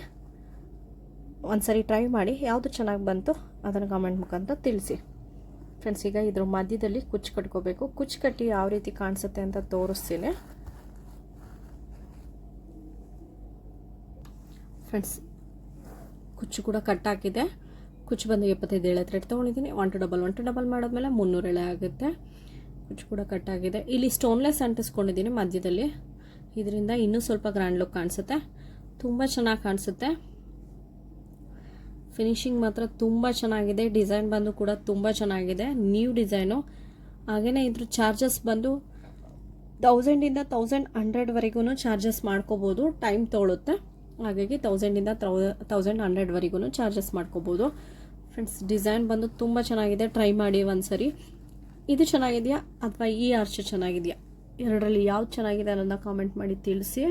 ಒಂದ್ಸರಿ ಟ್ರೈ ಮಾಡಿ, ಯಾವುದು ಚೆನ್ನಾಗಿ ಬಂತು ಅದನ್ನು ಕಮೆಂಟ್ ಮುಖಾಂತರ ತಿಳಿಸಿ. ಫ್ರೆಂಡ್ಸ್ ಈಗ ಇದ್ರ ಮಧ್ಯದಲ್ಲಿ ಕುಚ್ಚು ಕಟ್ಕೋಬೇಕು. ಕುಚ್ಚು ಕಟ್ಟಿ ಯಾವ ರೀತಿ ಕಾಣಿಸುತ್ತೆ ಅಂತ ತೋರಿಸ್ತೀನಿ. ಫ್ರೆಂಡ್ಸ್ ಕುಚ್ಚು ಕೂಡ ಕಟ್ ಹಾಕಿದೆ. ಕುಚ್ಚು ಬಂದು ಎಪ್ಪತ್ತೈದು ಎಳೆ ಥ್ರೆಡ್ ತೊಗೊಂಡಿದ್ದೀನಿ. One two double one two double ಮಾಡಿದ್ಮೇಲೆ ಮುನ್ನೂರು ಎಳೆ ಆಗುತ್ತೆ. ಕುಚ್ಚು ಕೂಡ ಕಟ್ ಆಗಿದೆ. ಇಲ್ಲಿ ಸ್ಟೋನ್ಲೆಸ್ ಅಂಟಿಸ್ಕೊಂಡಿದ್ದೀನಿ ಮಧ್ಯದಲ್ಲಿ. ಇದರಿಂದ ಇನ್ನೂ ಸ್ವಲ್ಪ ಗ್ರ್ಯಾಂಡ್ ಲುಕ್ ಕಾಣಿಸುತ್ತೆ. ತುಂಬ ಚೆನ್ನಾಗಿ ಕಾಣಿಸುತ್ತೆ. ಫಿನಿಶಿಂಗ್ ಮಾತ್ರ ತುಂಬ ಚೆನ್ನಾಗಿದೆ. ಡಿಸೈನ್ ಬಂದು ಕೂಡ ತುಂಬ ಚೆನ್ನಾಗಿದೆ. ನ್ಯೂ ಡಿಸೈನು ಹಾಗೆಯೇ ಇದ್ರ ಚಾರ್ಜಸ್ ಬಂದು ತೌಸಂಡಿಂದ ತೌಸಂಡ್ ಹಂಡ್ರೆಡ್ವರೆಗೂ ಚಾರ್ಜಸ್ ಮಾಡ್ಕೋಬೋದು. ಟೈಮ್ ತೊಗೊಳುತ್ತೆ. ಹಾಗಾಗಿ ತೌಸಂಡಿಂದ ತೌಸಂಡ್ ಹಂಡ್ರೆಡ್ವರೆಗೂ ಚಾರ್ಜಸ್ ಮಾಡ್ಕೋಬೋದು. ಫ್ರೆಂಡ್ಸ್ ಡಿಸೈನ್ ಬಂದು ತುಂಬ ಚೆನ್ನಾಗಿದೆ. ಟ್ರೈ ಮಾಡಿ ಒಂದ್ಸರಿ. ಇದು ಚೆನ್ನಾಗಿದೆಯಾ? ಅಥವಾ ಈ ಆರ್ಚ್ ಚೆನ್ನಾಗಿದೆಯಾ? ಎರಡರಲ್ಲಿ ಯಾವ್ದು ಚೆನ್ನಾಗಿದೆ ಅನ್ನೋದನ್ನ ಕಾಮೆಂಟ್ ಮಾಡಿ ತಿಳಿಸಿ.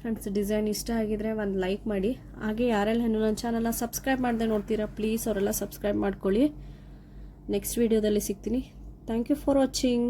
ಫ್ರೆಂಡ್ಸ್ ಡಿಸೈನ್ ಇಷ್ಟ ಆಗಿದ್ರೆ ಒಂದು ಲೈಕ್ ಮಾಡಿ. ಹಾಗೆ ಯಾರೆಲ್ಲ ಇನ್ನೂ ನನ್ನ ಚಾನಲ್ನ ಸಬ್ಸ್ಕ್ರೈಬ್ ಮಾಡದೆ ನೋಡ್ತೀರಾ ಪ್ಲೀಸ್ ಅವರೆಲ್ಲ ಸಬ್ಸ್ಕ್ರೈಬ್ ಮಾಡ್ಕೊಳ್ಳಿ. ನೆಕ್ಸ್ಟ್ ವೀಡಿಯೋದಲ್ಲಿ ಸಿಗ್ತೀನಿ. Thank you for watching